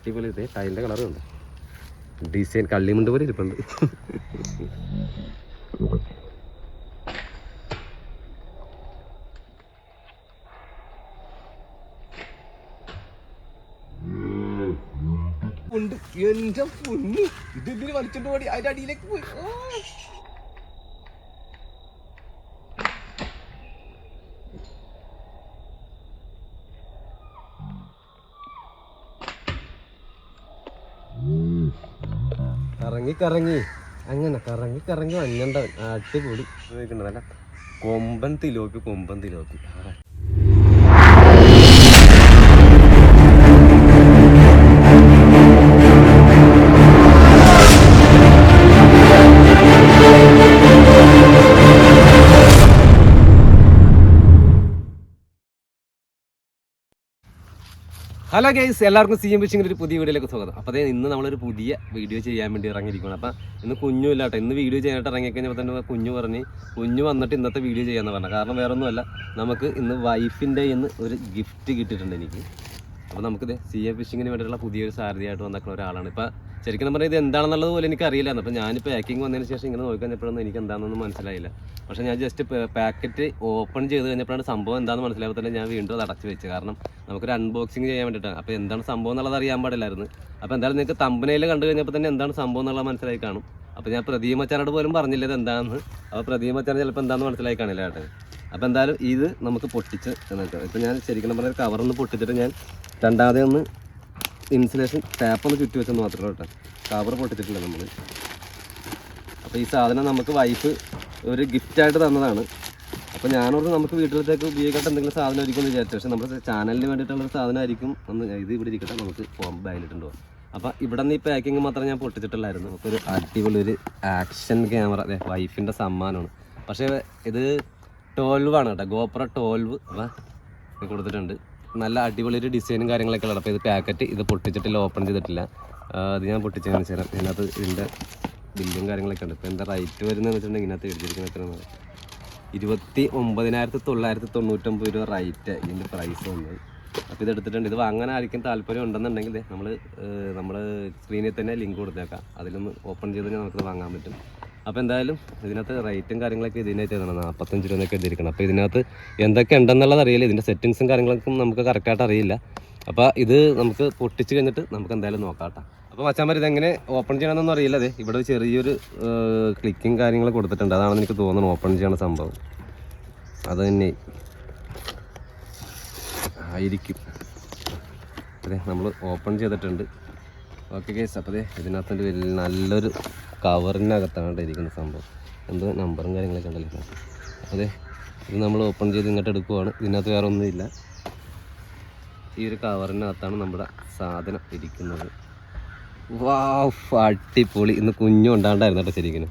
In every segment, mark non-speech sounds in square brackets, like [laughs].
അടിപൊളി ടൈലിന്റെ ടൈലിന്റെ കളറും ഉണ്ട് ഡിസൈൻ കള്ളിമുണ്ട് പോലെ ഇരിപ്പുണ്ട്. ഉണ്ട്. എന്റെ പൊന്നു. ഇതിന് വലിച്ചിട്ട് പോടി അതിന്റെ അടിയിലേക്ക് പോയി ആ. കറങ്ങി കറങ്ങി അങ്ങനെ കറങ്ങി കറങ്ങി വഞ്ഞണ്ടവൻ അടിപൊളി നല്ല കൊമ്പൻ തിലോപ്പി കൊമ്പൻ തിലോപ്പി ഹലോ ഗൈസ് എല്ലാവർക്കും സി എം ഫിഷിങ്ങിന്റെ ഒരു പുതിയ വീഡിയോയിലേക്ക് സ്വാഗതം. അപ്പോൾ അതായത് ഇന്ന് നമ്മളൊരു പുതിയ വീഡിയോ ചെയ്യാൻ വേണ്ടി ഇറങ്ങിയിരിക്കുകയാണ്. അപ്പോൾ ഇന്ന് കുഞ്ഞു ഇല്ലാട്ടോ ഇന്ന് വീഡിയോ ചെയ്യാനായിട്ട് ഇറങ്ങിക്കഴിഞ്ഞപ്പോൾ തന്നെ കുഞ്ഞു പറഞ്ഞ് കുഞ്ഞു വന്നിട്ട് ഇന്നത്തെ വീഡിയോ ചെയ്യാമെന്ന് പറഞ്ഞു കാരണം വേറൊന്നുമല്ല നമുക്ക് ഇന്ന് വൈഫിന്റെ ഇന്ന് ഒരു ഗിഫ്റ്റ് കിട്ടിയിട്ടുണ്ട് എനിക്ക്. അപ്പോൾ നമുക്കിത് സി എ ഫിഷിങ്ങിന് വേണ്ടിയിട്ടുള്ള പുതിയൊരു സാരഥിയായിട്ട് വന്നിട്ടുള്ള ഒരാളാണ്. ഇപ്പോൾ ശരിക്കും പറഞ്ഞാൽ ഇത് എന്താണെന്നുള്ളത് പോലും എനിക്ക് അറിയില്ലായിരുന്നു അപ്പോൾ ഞാൻ പാക്കിംഗ് വന്നതിന് ശേഷം ഇങ്ങനെ നോക്കി കഴിഞ്ഞപ്പോഴൊന്നും എനിക്ക് എന്താണെന്നൊന്നും മനസ്സിലായില്ല. പക്ഷേ ഞാൻ ജസ്റ്റ് പാക്കറ്റ് ഓപ്പൺ ചെയ്ത് കഴിഞ്ഞപ്പോഴാണ് സംഭവം എന്താണെന്ന് മനസ്സിലായപ്പോൾ തന്നെ ഞാൻ വീണ്ടും അത് അടച്ചു വെച്ച്. കാരണം നമുക്കൊരു അൺബോക്സിങ് ചെയ്യാൻ വേണ്ടിയിട്ടാണ്. അപ്പോൾ എന്താണ് സംഭവം എന്നുള്ളത് അറിയാൻ പാടില്ലായിരുന്നു. അപ്പോൾ എന്തായാലും നിങ്ങൾക്ക് തമ്പനയിൽ കണ്ടു കഴിഞ്ഞപ്പോൾ തന്നെ എന്താണ് സംഭവം എന്നുള്ളത് മനസ്സിലായി കാണും. അപ്പോൾ ഞാൻ പ്രദീപ് പോലും പറഞ്ഞില്ല ഇത് എന്താണെന്ന് അപ്പോൾ പ്രദീപ് ചിലപ്പോൾ എന്താണെന്ന് മനസ്സിലായി കാണില്ല കേട്ടോ. അപ്പോൾ എന്തായാലും ഇത് നമുക്ക് പൊട്ടിച്ച് നോക്കാം ഇപ്പോൾ ഞാൻ ശരിക്കും പറഞ്ഞാൽ കവറൊന്ന് പൊട്ടിച്ചിട്ട് ഞാൻ രണ്ടാമതേ ഒന്ന് ഇൻസുലേഷൻ ടാപ്പ് ഒന്ന് ചുറ്റി വെച്ചെന്ന് മാത്രമേ കേട്ടോ. കവർ പൊട്ടിച്ചിട്ടില്ല നമ്മൾ അപ്പോൾ ഈ സാധനം നമുക്ക് വൈഫ് ഒരു ഗിഫ്റ്റായിട്ട് തന്നതാണ്. അപ്പോൾ ഞാനോട് നമുക്ക് വീട്ടിലത്തേക്ക് ഉപയോഗിക്കട്ടെ എന്തെങ്കിലും സാധനം ആയിരിക്കും എന്ന് വിചാരിച്ചു. പക്ഷേ നമ്മുടെ ചാനലിന് വേണ്ടിയിട്ടുള്ളൊരു സാധനമായിരിക്കും ഒന്ന് ഇത് ഇവിടെ ഇരിക്കട്ടെ നമുക്ക് പോകാം ബാഗിലിട്ടുണ്ട് പോകാം. അപ്പോൾ ഇവിടെ നിന്ന് ഈ പാക്കിങ് മാത്രം ഞാൻ പൊട്ടിച്ചിട്ടില്ലായിരുന്നു നമുക്കൊരു അടിപൊളി ഒരു ആക്ഷൻ ക്യാമറ അതെ വൈഫിന്റെ സമ്മാനമാണ്. പക്ഷേ ഇത് ട്വൽവ് ആണ് കേട്ടോ. ഗോപ്ര ട്വൽവ് കൊടുത്തിട്ടുണ്ട്. നല്ല അടിപൊളി ഒരു ഡിസൈനും കാര്യങ്ങളൊക്കെ ഉള്ളത് അപ്പോൾ ഇത് പാക്കറ്റ് ഇത് പൊട്ടിച്ചിട്ടില്ല ഓപ്പൺ ചെയ്തിട്ടില്ല. അത് ഞാൻ പൊട്ടിച്ച് കാണിച്ചു തരാം ഇതിനകത്ത് ഇതിന്റെ ബില്ലും കാര്യങ്ങളൊക്കെ ഉണ്ട്. ഇപ്പോൾ എന്താ റേറ്റ് വരുന്നതെന്ന് വെച്ചിട്ടുണ്ടെങ്കിൽ ഇതിനകത്ത് എഴുതിയിരിക്കുന്നത് ഇരുപത്തി ഒമ്പതിനായിരത്തി തൊള്ളായിരത്തി തൊണ്ണൂറ്റൊമ്പത് രൂപ റേറ്റ് ഇതിന്റെ പ്രൈസ് വന്നത് അപ്പോൾ ഇത് എടുത്തിട്ടുണ്ട്. ഇത് വാങ്ങാൻ ആർക്കും താല്പര്യം ഉണ്ടെന്നുണ്ടെങ്കിൽ നമ്മൾ നമ്മൾ സ്ക്രീനിൽ തന്നെ ലിങ്ക് കൊടുത്തേക്കാം. അതിലൊന്ന് ഓപ്പൺ ചെയ്ത് നമുക്ക് വാങ്ങാൻ പറ്റും. അപ്പോൾ എന്തായാലും ഇതിനകത്ത് റേറ്റും കാര്യങ്ങളൊക്കെ ഇതിനായിട്ട് എഴുതണം നാൽപ്പത്തഞ്ച് രൂപയൊക്കെ എഴുതിയിരിക്കണം. അപ്പോൾ ഇതിനകത്ത് എന്തൊക്കെ ഉണ്ടെന്നുള്ളത് അറിയില്ല. ഇതിന്റെ സെറ്റിങ്സും കാര്യങ്ങളൊക്കെ നമുക്ക് കറക്റ്റായിട്ട് അറിയില്ല. അപ്പോൾ ഇത് നമുക്ക് പൊട്ടിച്ച് കഴിഞ്ഞിട്ട് നമുക്ക് എന്തായാലും നോക്കാം അപ്പോൾ മച്ചാന്മാർ ഇതെങ്ങനെ ഓപ്പൺ ചെയ്യണമെന്നൊന്നും അറിയില്ല അതെ ഇവിടെ ചെറിയൊരു ക്ലിക്കും കാര്യങ്ങൾ കൊടുത്തിട്ടുണ്ട്. അതാണെന്ന് എനിക്ക് തോന്നുന്നത് ഓപ്പൺ ചെയ്യണ സംഭവം. അത് തന്നെ ആയിരിക്കും. അതെ നമ്മൾ ഓപ്പൺ ചെയ്തിട്ടുണ്ട്. ഓക്കെ കേസ് അപ്പോൾ അതെ ഇതിനകത്തൊരു വലിയ നല്ലൊരു കവറിനകത്താണ് ഇരിക്കുന്ന സംഭവം. എന്തോ നമ്പറും കാര്യങ്ങളൊക്കെ ഉണ്ടല്ലോ അതെ ഇത് നമ്മൾ ഓപ്പൺ ചെയ്ത് ഇങ്ങോട്ട് എടുക്കുവാണ്. ഇതിനകത്ത് വേറെ ഒന്നുമില്ല. ഈ ഒരു കവറിനകത്താണ് നമ്മുടെ സാധനം ഇരിക്കുന്നത്. വാ അടിപൊളി. ഇന്ന് കുഞ്ഞും ഉണ്ടാണ്ടായിരുന്നു കേട്ടോ ശരിക്കും.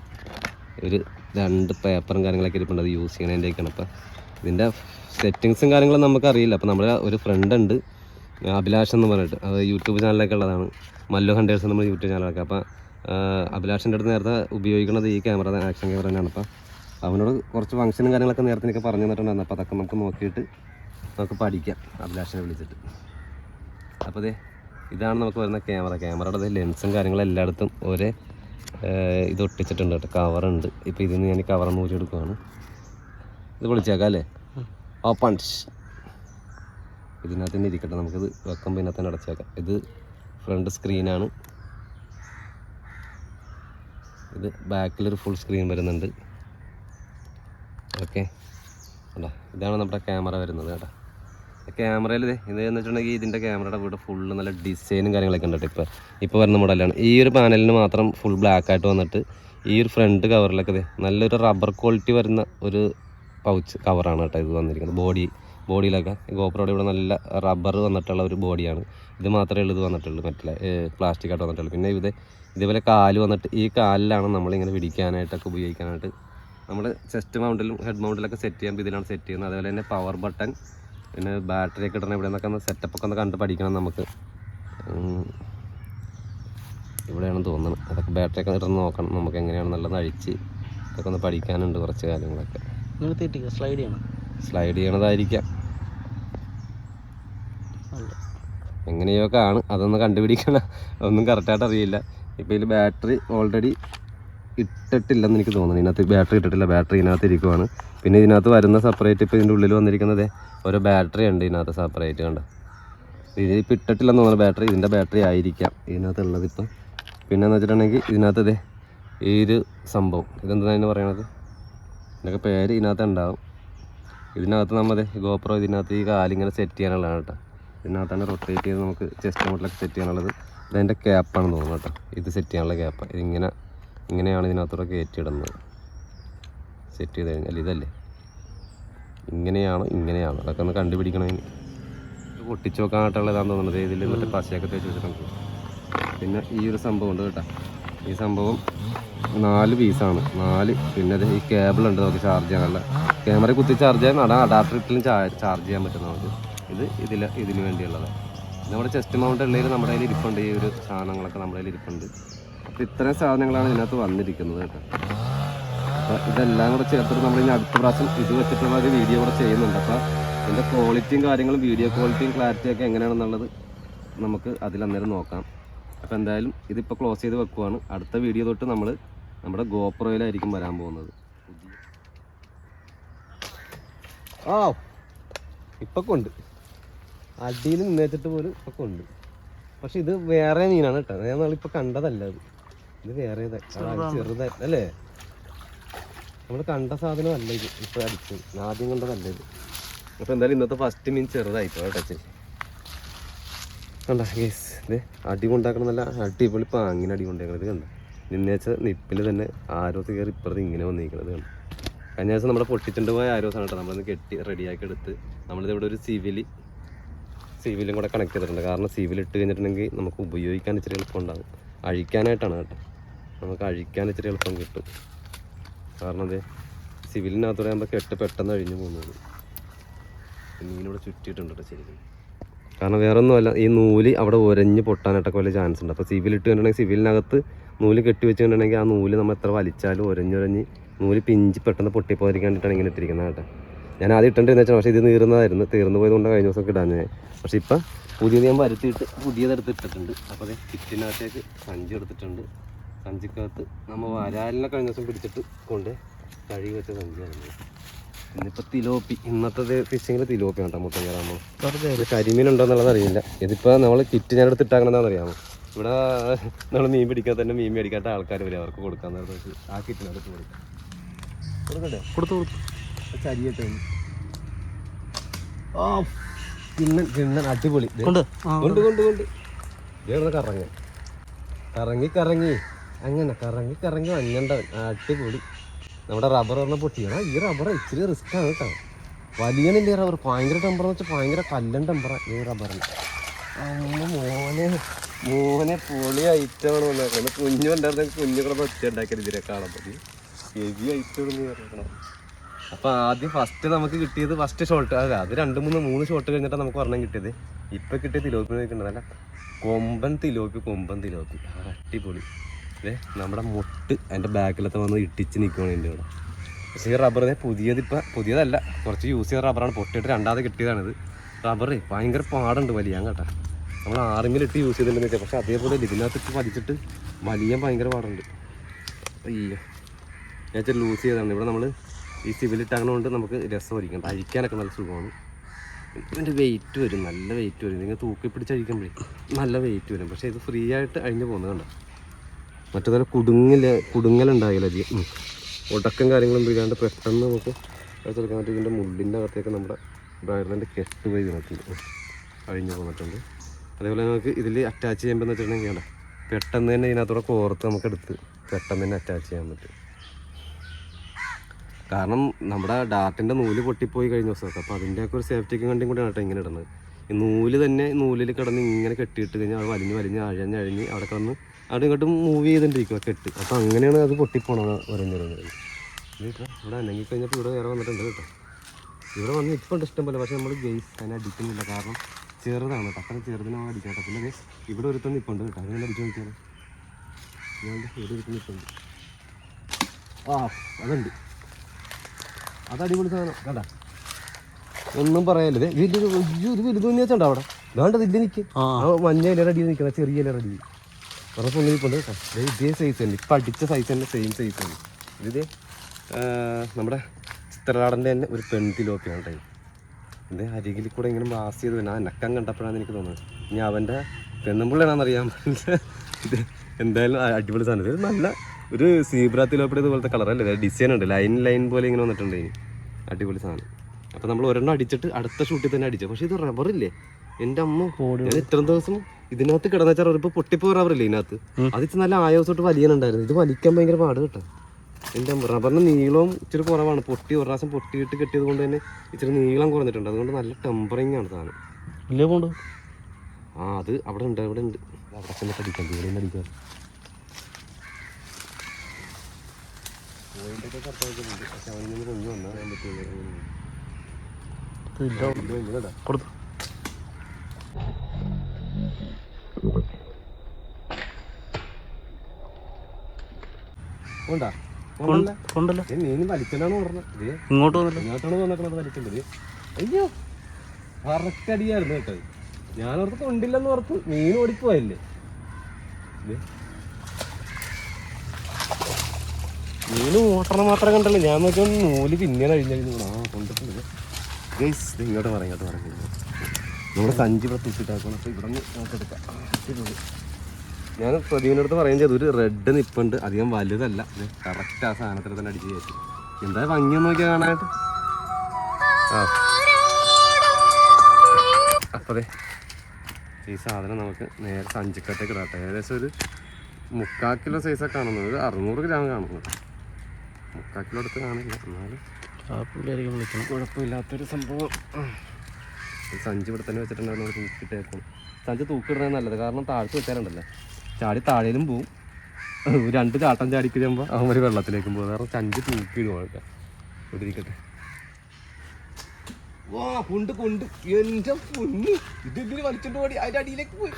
ഒരു രണ്ട് പേപ്പറും കാര്യങ്ങളൊക്കെ ഇരിപ്പുണ്ട്. അത് യൂസ് ചെയ്യണതിന്റെയൊക്കെയാണ് അപ്പം ഇതിന്റെ സെറ്റിങ്സും കാര്യങ്ങളും നമുക്കറിയില്ല. അപ്പോൾ നമ്മുടെ ഒരു ഫ്രണ്ട് ഉണ്ട്. അഭിലാഷ് എന്ന് പറഞ്ഞിട്ട്. അത് യൂട്യൂബ് ചാനലൊക്കെ ഉള്ളതാണ്. മല്ലു ഹണ്ടേഴ്സ് നമ്മൾ യൂട്യൂബ് ചാനലൊക്കെ അപ്പോൾ അഭിലാഷിന്റെ അടുത്ത് നേരത്തെ ഉപയോഗിക്കുന്നത് ഈ ക്യാമറ ആക്ഷൻ ക്യാമറ തന്നെയാണ്. അപ്പോൾ അവനോട് കുറച്ച് ഫംഗ്ഷനും കാര്യങ്ങളൊക്കെ നേരത്തെ എനിക്ക് പറഞ്ഞു തന്നിട്ടുണ്ടായിരുന്നു. അപ്പോൾ അതൊക്കെ നമുക്ക് നോക്കിയിട്ട് നമുക്ക് പഠിക്കാം. അഭിലാഷിനെ വിളിച്ചിട്ട്. അപ്പോൾ അതെ ഇതാണ് നമുക്ക് വരുന്ന ക്യാമറ ക്യാമറയുടെ ലെൻസും കാര്യങ്ങളും എല്ലായിടത്തും ഒരേ ഇത് ഒട്ടിച്ചിട്ടുണ്ട് കേട്ടോ. കവറുണ്ട് ഇപ്പോൾ ഇതിൽ നിന്ന് ഞാൻ കവർ നൂരി എടുക്കുവാണ്. ഇത് വിളിച്ചേക്കാം അല്ലേ? ഓപ്പൺ ഇതിനകത്ത് തന്നെ ഇരിക്കട്ടെ. നമുക്കിത് വെക്കുമ്പോൾ ഇതിനകത്ത് തന്നെ അടച്ചേക്കാം. ഇത് ഫ്രണ്ട് സ്ക്രീനാണ് ഇത് ബാക്കിലൊരു ഫുൾ സ്ക്രീൻ വരുന്നുണ്ട്. ഓക്കെ കേട്ടോ ഇതാണ് നമ്മുടെ ക്യാമറ വരുന്നത് കേട്ടോ. ക്യാമറയിൽ ഇത് എന്ന് വെച്ചിട്ടുണ്ടെങ്കിൽ ഇതിന്റെ ക്യാമറയുടെ വീട് ഫുള്ള് നല്ല ഡിസൈനും കാര്യങ്ങളൊക്കെ ഉണ്ട് ഇപ്പോൾ ഇപ്പോൾ വരുന്ന മോഡലാണ് ഈ ഒരു പാനലിന് മാത്രം ഫുൾ ബ്ലാക്ക് ആയിട്ട് വന്നിട്ട് ഈ ഒരു ഫ്രണ്ട് കവറിലൊക്കെ നല്ലൊരു റബ്ബർ ക്വാളിറ്റി വരുന്ന ഒരു പൗച്ച് കവറാണ് കേട്ടോ ഇത് വന്നിരിക്കുന്നത്. ബോഡി ബോഡിയിലൊക്കെ. ഗോപ്രോയുടെ ഇവിടെ നല്ല റബ്ബർ വന്നിട്ടുള്ള ഒരു ബോഡിയാണ്. ഇത് മാത്രമേ ഉള്ളൂ ഇത് വന്നിട്ടുള്ളൂ. മറ്റുള്ള പ്ലാസ്റ്റിക് ആയിട്ട് വന്നിട്ടുള്ളൂ. പിന്നെ ഇത് ഇതേപോലെ കാൽ വന്നിട്ട് ഈ കാലിലാണ് നമ്മളിങ്ങനെ പിടിക്കാനായിട്ടൊക്കെ ഉപയോഗിക്കാനായിട്ട് നമ്മൾ ചെസ്റ്റ് മൗണ്ടിലും ഹെഡ് മൗണ്ടിലൊക്കെ സെറ്റ് ചെയ്യുമ്പോൾ ഇതിലാണ് സെറ്റ് ചെയ്യുന്നത്. അതുപോലെ തന്നെ പവർ ബട്ടൺ പിന്നെ ബാറ്ററി ഒക്കെ ഇടണം ഇവിടെ നിന്നൊക്കെ ഒന്ന് സെറ്റപ്പ് ഒക്കെ ഒന്ന് കണ്ട് പഠിക്കണം നമുക്ക്. ഇവിടെയാണ് തോന്നുന്നത് അതൊക്കെ ബാറ്ററി ഒക്കെ ഇടന്ന് നോക്കണം. നമുക്ക് എങ്ങനെയാണ് നല്ലത് അഴിച്ച് ഇതൊക്കെ ഒന്ന് പഠിക്കാനുണ്ട് കുറച്ച് കാര്യങ്ങളൊക്കെ. സ്ലൈഡ് ചെയ്യണം. സ്ലൈഡ് ചെയ്യണതായിരിക്കാം. എങ്ങനെയൊക്കെ എങ്ങനെയോ ആണ് അതൊന്ന് കണ്ടുപിടിക്കണം ഒന്നും കറക്റ്റായിട്ട് അറിയില്ല. ഇപ്പോൾ ഇതിൽ ബാറ്ററി ഓൾറെഡി ഇട്ടിട്ടില്ലെന്ന് എനിക്ക് തോന്നുന്നു. ഇതിനകത്ത് ബാറ്ററി ഇട്ടിട്ടില്ല. ബാറ്ററി ഇതിനകത്ത് ഇരിക്കുവാണ്. പിന്നെ ഇതിനകത്ത് വരുന്ന സെപ്പറേറ്റ് ഇപ്പോൾ ഇതിന്റെ ഉള്ളിൽ വന്നിരിക്കുന്നത് ഓരോ ബാറ്ററി ഉണ്ട് ഇതിനകത്ത് സെപ്പറേറ്റ് കണ്ട. ഇത് ഇപ്പം ഇട്ടിട്ടില്ലെന്ന് തോന്നുന്നു ബാറ്ററി ഇതിന്റെ ബാറ്ററി ആയിരിക്കാം. ഇതിനകത്തുള്ളത് ഇപ്പം. പിന്നെ എന്ന് വെച്ചിട്ടുണ്ടെങ്കിൽ ഇതിനകത്ത് ഇതേ ഈ ഒരു സംഭവം. ഇതെന്താണ് പറയണത്? ഇതിന്റെയൊക്കെ പേര് ഇതിനകത്ത് ഉണ്ടാവും. ഇതിനകത്ത് നമ്മൾ ഗോപ്രോ ഇതിനകത്ത് ഈ കാലിങ്ങനെ സെറ്റ് ചെയ്യാനുള്ളതാണ് കേട്ടോ. ഇതിനകത്താണ് റൊട്ടേറ്റ് ചെയ്ത് നമുക്ക് ചെസ്റ്റ് മുട്ടിലൊക്കെ സെറ്റ് ചെയ്യാനുള്ളത് ഇതെന്റെ ക്യാപ്പാണെന്ന് തോന്നുന്നു കേട്ടോ. ഇത് സെറ്റ് ചെയ്യാനുള്ള ക്യാപ്പ് ഇതിങ്ങനെ ഇങ്ങനെയാണ് ഇതിനകത്തൂടെ കയറ്റിയിടുന്നത്. സെറ്റ് ചെയ്ത് കഴിഞ്ഞാൽ ഇതല്ലേ? ഇങ്ങനെയാണ് ഇങ്ങനെയാണോ. അതൊക്കെ ഒന്ന് കണ്ടുപിടിക്കണമെങ്കിൽ പൊട്ടിച്ച് നോക്കാനായിട്ടുള്ളതാണെന്ന് തോന്നുന്നത് ഇതിൽ മറ്റേ പശയൊക്കെ തേച്ച് വെച്ചിട്ടുണ്ട്. പിന്നെ ഈ ഒരു സംഭവം ഉണ്ട് കേട്ടോ. ഈ സംഭവം നാല് പീസാണ്. നാല്. പിന്നെ ഈ കേബിൾ ഉണ്ട് നമുക്ക് ചാർജ് ചെയ്യാനുള്ള ക്യാമറ കുത്തി ചാർജ് ചെയ്യാൻ അടാ അഡാപ്റ്റർ ഇട്ടിലും ചാർജ് ചെയ്യാൻ പറ്റും നമുക്ക്. ഇത് ഇതിൽ ഇതിന് വേണ്ടിയുള്ളത്. നമ്മുടെ ചെസ്റ്റ് മൗണ്ട് ഉള്ളതിൽ നമ്മുടെ കയ്യിൽ ഇരിപ്പുണ്ട്. ഈ ഒരു സാധനങ്ങളൊക്കെ നമ്മുടെ കയ്യിൽ ഇരിപ്പുണ്ട്. അപ്പോൾ ഇത്രയും സാധനങ്ങളാണ് ഇതിനകത്ത് വന്നിരിക്കുന്നത് കേട്ടോ. അപ്പോൾ ഇതെല്ലാം കൂടെ ചേർത്തിട്ട് നമ്മൾ ഇനി അടുത്ത പ്രാവശ്യം ഇത് വെച്ചിട്ടുള്ള ഒരു വീഡിയോ കൂടെ ചെയ്യുന്നുണ്ട്. അപ്പോൾ ഇതിന്റെ ക്വാളിറ്റിയും കാര്യങ്ങളും വീഡിയോ ക്വാളിറ്റിയും ക്ലാരിറ്റിയൊക്കെ എങ്ങനെയാണെന്നുള്ളത് നമുക്ക് അതിലന്നേരം നോക്കാം. അപ്പോൾ എന്തായാലും ഇതിപ്പോൾ ക്ലോസ് ചെയ്ത് വെക്കുവാണ്. അടുത്ത വീഡിയോ തൊട്ട് നമ്മൾ നമ്മുടെ ഗോപ്രോയിലായിരിക്കും വരാൻ പോകുന്നത്. ആ ഇപ്പൊ കൊണ്ട് അടിയിൽ നിന്നേച്ചിട്ട് പോലും ഇപ്പൊ കൊണ്ട് പക്ഷെ ഇത് വേറെ മീനാണ് കേട്ടോ. ഞാൻ നാളിപ്പോ കണ്ടതല്ല അത്. ഇത് വേറെ ചെറുതായി അല്ലേ? നമ്മൾ കണ്ട സാധനം അല്ല ഇത്. ഇപ്പൊ അടിച്ചു. ആദ്യം കണ്ടതല്ല ഇത്. അപ്പൊ എന്തായാലും ഇന്നത്തെ ഫസ്റ്റ് മീൻ ചെറുതായിട്ടോ കേട്ടോ ചേച്ചി കണ്ട ഗേസ് ഇത് അടി കൊണ്ടാക്കണമെന്നല്ല നല്ല അടിപൊളി പാങ്ങിന് അടി കൊണ്ടേക്കണത് കണ്ട? നിന്നേച്ച നിപ്പിൽ തന്നെ ആരോസ് കയറി ഇപ്പുറത്ത് ഇങ്ങനെ വന്നിരിക്കണത് കണ്ട? കഴിഞ്ഞ ദിവസം നമ്മുടെ പൊട്ടിച്ചുണ്ട് പോയ ആരോസാണ് കേട്ടോ നമ്മളൊന്ന് കെട്ടി റെഡിയാക്കി എടുത്ത്. നമ്മളിത് ഇവിടെ ഒരു സിവിൽ സിവിലും കൂടെ കണക്ട് ചെയ്തിട്ടുണ്ട്. കാരണം സിവിൽ ഇട്ട് കഴിഞ്ഞിട്ടുണ്ടെങ്കിൽ നമുക്ക് ഉപയോഗിക്കാൻ ഇച്ചിരി എളുപ്പം ഉണ്ടാകും അഴിക്കാനായിട്ടാണ് കേട്ടോ. നമുക്ക് അഴിക്കാൻ ഇച്ചിരി എളുപ്പം കിട്ടും. കാരണം അത് സിവിലിനകത്തൂടെ ആകുമ്പോൾ കെട്ട് പെട്ടെന്ന് അഴിഞ്ഞു പോകുന്നത്. മീനിവിടെ ചുറ്റിയിട്ടുണ്ട് കേട്ടോ ശരിക്കും. കാരണം വേറെ ഒന്നുമല്ല ഈ നൂൽ അവിടെ ഒരഞ്ഞ് പൊട്ടാനായിട്ടൊക്കെ വലിയ ചാൻസ് ഉണ്ട്. അപ്പോൾ സിവിൽ ഇട്ട് കണ്ടിട്ടുണ്ടെങ്കിൽ സിവിലിനകത്ത് നൂൽ കെട്ടി വെച്ചിട്ടുണ്ടെങ്കിൽ ആ നൂൽ നമ്മൾ എത്ര വലിച്ചാലും ഒരഞ്ഞൊരഞ്ഞ് നൂൽ പിഞ്ച് പെട്ടെന്ന് പൊട്ടിപ്പോയിരിക്കാണ്ടിട്ടാണ് ഇങ്ങനെ ഇട്ടിരിക്കുന്നത് കേട്ടോ. ഞാൻ ആദ്യം ഇട്ടേണ്ടി വെച്ചാൽ പക്ഷേ ഇത് നീറുന്നതായിരുന്നു. തീർന്നു പോയതുകൊണ്ട് കഴിഞ്ഞ ദിവസം ഇടാൻ പക്ഷേ ഇപ്പം പുതിയത് ഞാൻ വരുത്തിയിട്ട് പുതിയതെടുത്ത് ഇട്ടിട്ടുണ്ട്. അപ്പോൾ അത് കിറ്റിനകത്തേക്ക് സഞ്ചി എടുത്തിട്ടുണ്ട്. സഞ്ചിക്കകത്ത് നമ്മൾ വരാലിനെ കഴിഞ്ഞ ദിവസം പിടിച്ചിട്ട് കൊണ്ട് കഴുകി വെച്ച സഞ്ചിയാണ് ഇന്നിപ്പോൾ തിലോപ്പി ഇന്നത്തെ ഫിഷിങ്ങിൽ തിലോപ്പി കേട്ടോ മുട്ടൻ കയറാമോ കരിമീൻ ഉണ്ടോ എന്നുള്ളത് അറിയില്ല. ഇതിപ്പോ നമ്മൾ കിറ്റ് ഞാൻ എടുത്ത് ഇട്ടാക്കണമെന്നാണ് അറിയാമോ? ഇവിടെ [laughs] നമ്മൾ മീൻ പിടിക്കാൻ തന്നെ മീൻ മേടിക്കാത്ത ആൾക്കാർ വരും. അവർക്ക് കൊടുക്കാൻ നേരത്തെ ആ കിറ്റിനകത്ത് കൊടുക്കാം. കൊടുക്കട്ടെ? കൊടുത്തു കൊടുത്തു. ചരിയട്ടെ ആ കിണ്ണൻ കിണ്ണൻ അടിപൊളി. ദേ. കൊണ്ട് ആ കൊണ്ട് കൊണ്ട് കൊണ്ട് ഇതേടെ കറങ്ങി. കറങ്ങി കറങ്ങി. അങ്ങനെ കറങ്ങി കറങ്ങി അങ്ങനെ അടിപൊളി. നമ്മുടെ റബ്ബർ പറഞ്ഞ പൊട്ടിയാണ് ഈ റബ്ബർ ഇച്ചിരി റിസ്ക് ആണ് കേട്ടോ. വലിയനില്ല റബ്ബർ ഭയങ്കര ടെമ്പർ എന്ന് വെച്ചാൽ ഭയങ്കര കല്ലൻ ടെമ്പറ ഈ റബ്ബറിന് മോനെ. മോനെ പൊളി ഐറ്റമാണ് വന്നേക്കുന്നത് കുഞ്ഞു ഉണ്ടായിരുന്നെങ്കിൽ കുഞ്ഞു കൂടെ പൊട്ടി ഉണ്ടാക്കിയത് ഇതിനെ കാണുമ്പോൾ ഹെവി ഐറ്റം പറയണം അപ്പൊ ആദ്യം ഫസ്റ്റ് നമുക്ക് കിട്ടിയത് ഫസ്റ്റ് ഷോട്ട് അതെ അത് രണ്ട് മൂന്ന് മൂന്ന് ഷോട്ട് കഴിഞ്ഞിട്ടാണ് നമുക്ക് ഒരെണ്ണം കിട്ടിയത്. ഇപ്പൊ കിട്ടിയ തിലോപ്പി നോക്കിയിട്ടുണ്ടല്ല കൊമ്പൻ തിലോപ്പി കൊമ്പൻ തിലോപ്പി. അടിപൊളി. നമ്മുടെ മുട്ട് എന്റെ ബാക്കിലത്തെ വന്ന് ഇട്ടിച്ച് നിൽക്കുകയാണ് എന്റെ ഇവിടെ പക്ഷേ ഈ റബ്ബർ പുതിയതിപ്പോൾ പുതിയതല്ല. കുറച്ച് യൂസ് ചെയ്ത റബ്ബറാണ് പൊട്ടിയിട്ട് രണ്ടാമത് കിട്ടിയതാണിത്. റബ്ബറേ ഭയങ്കര പാടുണ്ട് വലിയാൻ കേട്ടോ. നമ്മൾ ആർമിയിലിട്ട് യൂസ് ചെയ്തിട്ടുണ്ടെന്ന് വെച്ചാൽ പക്ഷെ അതേപോലെ ഇതിനകത്തിട്ട് വലിച്ചിട്ട് വലിയാൻ ഭയങ്കര പാടുണ്ട്. അയ്യോ. ഞാൻ ചെറിയ ലൂസ് ചെയ്തതാണ്. ഇവിടെ നമ്മൾ ഈ സിവിലിട്ടാകണോണ്ട് നമുക്ക് രസം ഒരിക്കണം. അഴിക്കാനൊക്കെ നല്ല സുഖമാണ്. ഇതിന്റെ വെയിറ്റ് വരും. നല്ല വെയിറ്റ് വരും. നിങ്ങൾ തൂക്കി പിടിച്ച് അഴിക്കുമ്പോഴേ നല്ല വെയിറ്റ് വരും. പക്ഷേ ഇത് ഫ്രീ ആയിട്ട് അഴിഞ്ഞു പോകുന്നത് കണ്ടോ? മറ്റേതുപോലെ കുടുങ്ങില്ല കുടുങ്ങലുണ്ടാകില്ല ഉടക്കം കാര്യങ്ങളും വീഴാണ്ട് പെട്ടെന്ന് നമുക്ക് എടുക്കാൻ പറ്റും. ഇതിന്റെ മുള്ളിന്റെ അകത്തേക്ക് നമ്മുടെ ബ്രൈഡറിന്റെ കെട്ട് പോയി ഇതിനകത്തുണ്ട് കഴിഞ്ഞു പോന്നിട്ടുണ്ട് അതേപോലെ നമുക്ക് ഇതിൽ അറ്റാച്ച് ചെയ്യുമ്പോൾ എന്ന് വെച്ചിട്ടുണ്ടെങ്കിൽ കണ്ടോ, പെട്ടെന്ന് തന്നെ ഇതിനകത്തൂടെ കോർത്ത് നമുക്ക് എടുത്ത് പെട്ടെന്ന് തന്നെ അറ്റാച്ച് ചെയ്യാൻ പറ്റും. കാരണം നമ്മുടെ ഡാർട്ടിന്റെ നൂൽ പൊട്ടിപ്പോയി കഴിഞ്ഞ ദിവസമൊക്കെ അപ്പോൾ അതിന്റെയൊക്കെ ഒരു സേഫ്റ്റിക്ക് വേണ്ടിയും കൂടിയാണ് കേട്ടോ ഇങ്ങനെ ഇടുന്നത് ഈ നൂൽ തന്നെ നൂലിൽ കിടന്ന് ഇങ്ങനെ കെട്ടിയിട്ട് കഴിഞ്ഞാൽ അത് വലിഞ്ഞ് വലിഞ്ഞ് അഴഞ്ഞ് അഴിഞ്ഞ് അവിടെ കിടന്ന് അവിടെ ഇങ്ങോട്ടും മൂവ് ചെയ്തുകൊണ്ടിരിക്കുക കെട്ട്. അപ്പോൾ അങ്ങനെയാണ് അത് പൊട്ടിപ്പോണത് ഒരഞ്ഞിരുന്നത് ഇവിടെ അനങ്ങി കഴിഞ്ഞപ്പോൾ ഇവിടെ വേറെ വന്നിട്ടുണ്ട് കേട്ടോ. ഇവിടെ വന്ന് ഇപ്പം ഉണ്ട് ഇഷ്ടം പോലെ പക്ഷേ നമ്മൾ ഗെയ്സ് അതിനെ അടിക്കുന്നില്ല. കാരണം ചെറുതാണ് കേട്ടോ അത്ര ചെറുതിനെ നമ്മൾ അടിക്കാം കേട്ടോ പിന്നെ ഇവിടെ ഒരുത്തം നിൽപ്പുണ്ട് കേട്ടോ അങ്ങനെ അടിച്ചു നോക്കിയാൽ ഞാൻ ഇവിടെ ഒരുത്തം നിൽപ്പുണ്ട് ആ അതുണ്ട്. അത് അടിപൊളി സാധനം. കണ്ട? ഒന്നും പറയാനില്ല വലിയ ഒരു വലുത് തന്നെയാച്ചുണ്ടോ അവിടെ? വേണ്ടത് ഇല്ല നിൽക്കും മഞ്ഞ ഇല റെഡി നിൽക്കണം ചെറിയ ഇല റെഡി പറഞ്ഞ പൊങ്ങി നിൽപ്പുണ്ട് ദേ ഇതേ സൈസ് തന്നെ. ഇപ്പം അടിച്ച സൈസ് തന്നെ സെയിം സൈസ് തന്നെ. ഇത് നമ്മുടെ ചിത്രനാടന്റെ തന്നെ ഒരു പെൺതിലോപ്പിയാണ് കേട്ടോ എന്റെ അരികിൽ കൂടെ ഇങ്ങനെ മാസ് ചെയ്ത് വരുന്നത് ആ നക്കം കണ്ടപ്പോഴാണ് എനിക്ക് തോന്നുന്നത്. ഇനി അവന്റെ പെണ്ണുമ്പിള്ളയാണെന്നറിയാൻ പറ്റില്ല. ഇത് എന്തായാലും അടിപൊളി സാധനം. ഇത് നല്ല ഒരു സീബ്ര തിലോപ്പിയുടെ ഇതുപോലത്തെ കളറല്ലേ ഡിസൈൻ ഉണ്ട്. ലൈൻ ലൈൻ പോലെ ഇങ്ങനെ വന്നിട്ടുണ്ട് ഇനി. അടിപൊളി സാധനം. അപ്പോൾ നമ്മൾ ഒരെണ്ണം അടിച്ചിട്ട് അടുത്ത ഷൂട്ടിൽ തന്നെ അടിച്ചു പക്ഷേ ഇത് റബ്ബറില്ലേ എന്റെ അമ്മ ഇത്രയും ദിവസം ഇതിനകത്ത് കിടന്ന വെച്ചാൽ ഒരു പൊട്ടിപ്പോ റബ്ബറില്ലേ ഇതിനകത്ത്? അതിച്ച് നല്ല ആയോസോട്ട് വലിയാനുണ്ടായിരുന്നു. ഇത് വലിക്കാൻ ഭയങ്കര പാട് കേട്ടോ എന്റെ റബ്ബറിന് നീളവും ഇച്ചിരി കുറവാണ്. പൊട്ടി ഒരു പ്രാവശ്യം പൊട്ടിയിട്ട് കെട്ടിയത് കൊണ്ട് തന്നെ ഇച്ചിരി നീളം കുറഞ്ഞിട്ടുണ്ട്. അതുകൊണ്ട് നല്ല ടെമ്പറിങ് ആണ് സാധനം. ആ അത് അവിടെ ഉണ്ട് അവിടെ ഉണ്ട്. അവിടെ ചെന്നിട്ട് അടിക്കാം ഇവിടെ അടിക്കാം കൊടുത്തു. കൊണ്ടാ? കൊണ്ടല്ലോ? വലിക്കലാണ് പറഞ്ഞത് ഇങ്ങോട്ട് വന്നല്ലോ ഇങ്ങോട്ടാണ് വന്നിട്ടുള്ളത് വലിക്കേണ്ടത് അയ്യോ കറക്റ്റ് അടിയായിരുന്നു കേട്ടത് ഞാൻ ഓർത്ത് കൊണ്ടില്ലെന്ന് ഓർത്ത് മീൻ ഓടിപ്പോയല്ലേ ദേ. മീൻ ഓട്ടണം മാത്രം കണ്ടല്ലോ? ഞാൻ നോക്കിയാൽ നൂൽ പിന്നെ കഴിഞ്ഞായിരുന്നു ആ കൊണ്ടിട്ടുണ്ട്. ഇങ്ങോട്ട് പറയാം ഇങ്ങോട്ട് പറയാം നമ്മുടെ സഞ്ചി ഇവിടെ തൂക്കിട്ടാക്കണം അപ്പോൾ ഇവിടെ നിന്ന് നമുക്ക് എടുക്കാം. ഞാൻ പ്രദീപിന്റെ അടുത്ത് പറയുകയും ചെയ്തു. ഒരു റെഡ് നിപ്പുണ്ട്. അധികം വലുതല്ല. കറക്റ്റ് ആ സാധനത്തിൽ തന്നെ അടിച്ച് കയറ്റി. എന്താ ഭംഗി നോക്കിയാൽ കാണാനായിട്ട്? ആ. അപ്പതേ ഈ സാധനം നമുക്ക് നേരെ സഞ്ചിക്കട്ടേക്ക് ഇടാട്ടെ ഏകദേശം ഒരു മുക്കാൽ കിലോ സൈസൊക്കെ കാണുന്നത്. ഒരു അറുന്നൂറ് ഗ്രാം കാണുന്നത്. മുക്കാൽ കിലോ അടുത്ത് കാണില്ല. എന്നാലും കുഴപ്പമില്ലാത്തൊരു സംഭവം. ഈ സഞ്ചി ഇവിടെ തന്നെ വെച്ചിട്ടുണ്ടായിരുന്നു അവിടെ തൂക്കിട്ടേക്കും സഞ്ചി തൂക്കിടുന്നത് നല്ലത്. കാരണം താഴ്ച വെച്ചാലുണ്ടല്ലോ. ചാടി താഴേലും പോവും. രണ്ട് ചാട്ടം ചാടി കഴിയുമ്പോൾ അവൻ വെള്ളത്തിലേക്കും പോകും. കാരണം സഞ്ചി തൂക്കിയിടും ആൾക്കാർ. ഇവിടെ ഇരിക്കട്ടെ. വാ കുണ്ട് കുണ്ട്. എന്റെ പൊന്ന് ഇതിങ്ങനെ വലിച്ചിട്ട് പോടി അതിന്റെ അടിയിലേക്ക് പോയി.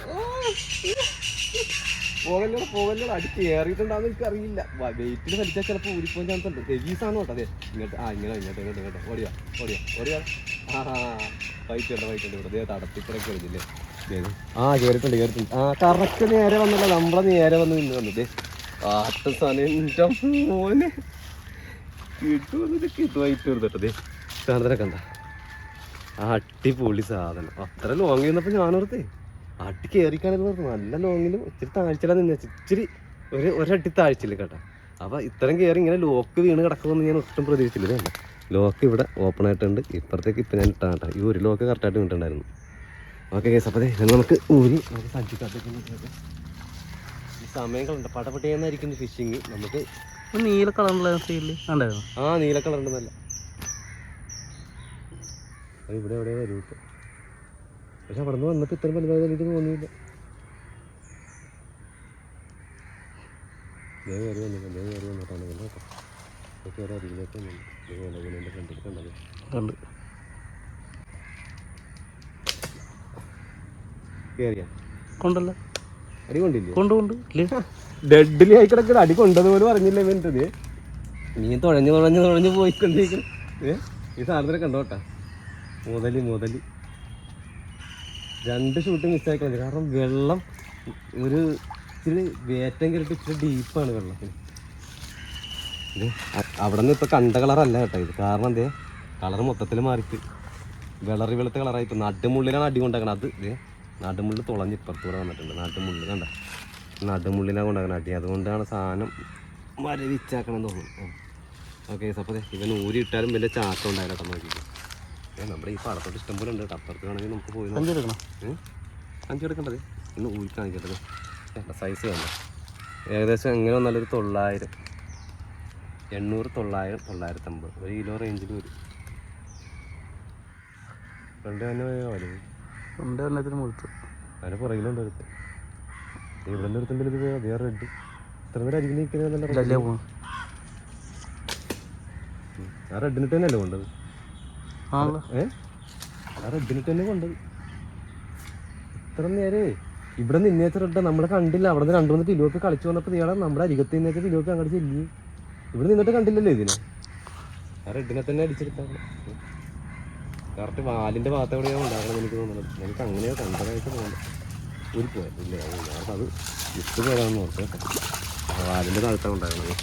പോകല്ലോ പോകല്ലോ അടി കയറിയിട്ടുണ്ടാകുന്ന എനിക്ക് അറിയില്ല വെയിറ്റിൽ വലിച്ചാൽ ചിലപ്പോൾ ഊരിപ്പോൻ ചാൻസ് ഉണ്ട്. സാധനം കേട്ടോ അതെ. ഇങ്ങോട്ട്. ആ ഇങ്ങനെ ഇങ്ങോട്ട് ഇങ്ങോട്ട് ഇങ്ങോട്ട്. ഓടിയാ ഓടിയാ ഓടിയാ. ആ. ആ കേറിട്ടുണ്ട് കേറിട്ടുണ്ട് ആ കറക്റ്റ് നേരെ വന്നില്ല. നമ്മളെ നേരെ വന്ന് നിന്ന് വന്നത് ആട്ട സാധനം എന്റെ മോനെ. കിട്ടുമെന്നിട്ട് കിട്ടുമായിട്ട് വരുന്നുണ്ട് സാധനത്തിനെ കണ്ട. അടിപൊളി സാധനം. അത്ര ലോങ് ചെയ്യുന്നപ്പോൾ ഞാനോർത്തേ അടി കയറിക്കാണെന്ന് പറഞ്ഞു. നല്ല ലോങ്ങിലും ഇച്ചിരി താഴ്ചയിലാണ് നിന്ന്. ഇച്ചിരി ഒരു ഒരടി താഴ്ചയില്ല കേട്ടോ. അപ്പോൾ ഇത്രയും കയറി ഇങ്ങനെ ലോക്ക് വീണ് കിടക്കുമെന്ന് ഞാൻ ഒട്ടും പ്രതീക്ഷിച്ചില്ല. ലോക്ക് ഇവിടെ ഓപ്പൺ ആയിട്ടുണ്ട്. ഇപ്പുറത്തേക്ക് ഇപ്പം ഞാൻ ഇട്ടാ കേട്ടോ. ഈ ഒരു ലോക്ക് കറക്റ്റായിട്ട് കിട്ടുന്നുണ്ടായിരുന്നു ഓക്കെ കേസ് അപ്പോൾ ഞങ്ങൾ നമുക്ക് ഊരി നമുക്ക് സഞ്ചിക്കാത്തേക്ക്. ഈ സമയങ്ങളുണ്ട്. പടപടയെന്നായിരിക്കും ഫിഷിങ് നമുക്ക് നീല കളറുള്ള സൈഡിൽ ഉണ്ടായിരുന്നു ആ നീല കളർ ഉണ്ടെന്നല്ല അത് ഇവിടെ എവിടെ വരും പക്ഷെ അവിടെ നിന്ന് വന്നപ്പോൾ ഇത്രയും വലുതായത് എനിക്ക് തോന്നിയില്ല. ദേ കയറി വന്നില്ല ദേ കയറി വന്നിട്ടാണ് കേട്ടോ ഇതൊക്കെ അതിലേക്ക് അരികിലേക്ക് കണ്ട്. കൊണ്ടല്ലോ? അടി കൊണ്ടില്ലേ? കൊണ്ട് കൊണ്ട്. ഡെഡിലി ആയി കിടക്കണ അടി കൊണ്ടത് പോലും പറഞ്ഞില്ല ഇവന്റെ നീ തുഴഞ്ഞു തുഴഞ്ഞു തുഴഞ്ഞു പോയിക്കൊണ്ടിരിക്കണം ഏ ഈ സാധനത്തിനെ കണ്ടോട്ടാ മുതലി മുതലി. രണ്ട് ഷൂട്ട് മിസ്സായിക്കളഞ്ഞു കാരണം വെള്ളം ഒരു ഇച്ചിരി വേറ്റം കിട്ടി ഇച്ചിരി ഡീപ്പാണ് വെള്ളത്തിന്. ഇത് അവിടെ നിന്ന് ഇപ്പൊ കണ്ട കളറല്ല കേട്ടോ ഇത്. കാരണം എന്തേ? കളർ മൊത്തത്തിൽ മാറിയിട്ട്. വിളറി വെളുത്ത കളറായി ഇപ്പൊ നടുമുള്ളിലാണ് അടി കൊണ്ടാക്കണം അത് ഇതേ നടുമുള്ളിൽ തുളഞ്ഞ് ഇപ്പുറത്തൂടെ വന്നിട്ടുണ്ട്. നടുമുള്ളിൽ കണ്ട? നടുമുള്ളിലാണ് കൊണ്ടാക്കണം അടി. അതുകൊണ്ടാണ് സാധനം മരവിച്ചാക്കണം തോന്നുന്നു. ഓക്കെ അപ്പോൾ ഇവൻ ഊരിയിട്ടാലും വലിയ ചാട്ടം ഉണ്ടായില്ല കേട്ടോ നോക്കിയിട്ട്. നമ്മുടെ ഈ പടത്തോട്ട് ഇഷ്ടം പോലെ ഉണ്ട് കേട്ടോ. അപ്പുറത്ത് വേണമെങ്കിൽ നമുക്ക് പോയി അഞ്ചു എടുക്കണം? അഞ്ച് എടുക്കേണ്ടത് ഇന്ന് ഊരി കാണിക്കേണ്ടത് സൈസ് വേണ്ട ഏകദേശം എങ്ങനെ വന്നാലൊരു തൊള്ളായിരം. എണ്ണൂറ് തൊള്ളായിരം തൊള്ളായിരത്തി അമ്പത് ഒരു കിലോ റേഞ്ചിൽ വരും. രണ്ട് തന്നെ വരും കൊണ്ട് എണ്ണത്തിന് മുഴുത്ത് അതിന് പുറകിലുണ്ട് അടുത്ത്. ഇവിടെ നിന്ന് എടുത്തുണ്ടെങ്കിൽ ഇത് അതേ റെഡ് ഇത്ര നേരം അരികിൽ നിൽക്കുന്നത് ആ റെഡിനിട്ട് തന്നെയല്ലേ കൊണ്ടത്? ഏ? ആ റെഡിനിട്ട് തന്നെ കൊണ്ടത്. ഇത്ര നേരേ. ഇവിടെ നിന്നേച്ച റെഡ് നമ്മളെ കണ്ടില്ല. അവിടെ നിന്ന് രണ്ടു മൂന്ന് പിലോക്ക് കളിച്ചു വന്നപ്പോൾ ഇയാളെ നമ്മുടെ അരികത്ത് നിന്നേച്ച പിലോക്ക് അങ്ങോട്ട് ചെല്ലി ഇവിടെ നിന്നിട്ട് കണ്ടില്ലല്ലോ ഇതിനെ. ആ റെഡിനെ തന്നെ അടിച്ചെടുത്താണ്. കറക്റ്റ് വാലിന്റെ ഭാഗത്ത് എവിടെയാണ് ഉണ്ടാകണം എനിക്ക് തോന്നുന്നത് എനിക്ക് അങ്ങനെയോ കണ്ടതായിട്ട് തോന്നുന്നു. ഒരു പോയത് ഇല്ല അത് വിട്ടു പോയതാണെന്ന് ഓർത്ത് വാലിന്റെ താഴത്താണ് ഉണ്ടാകണത്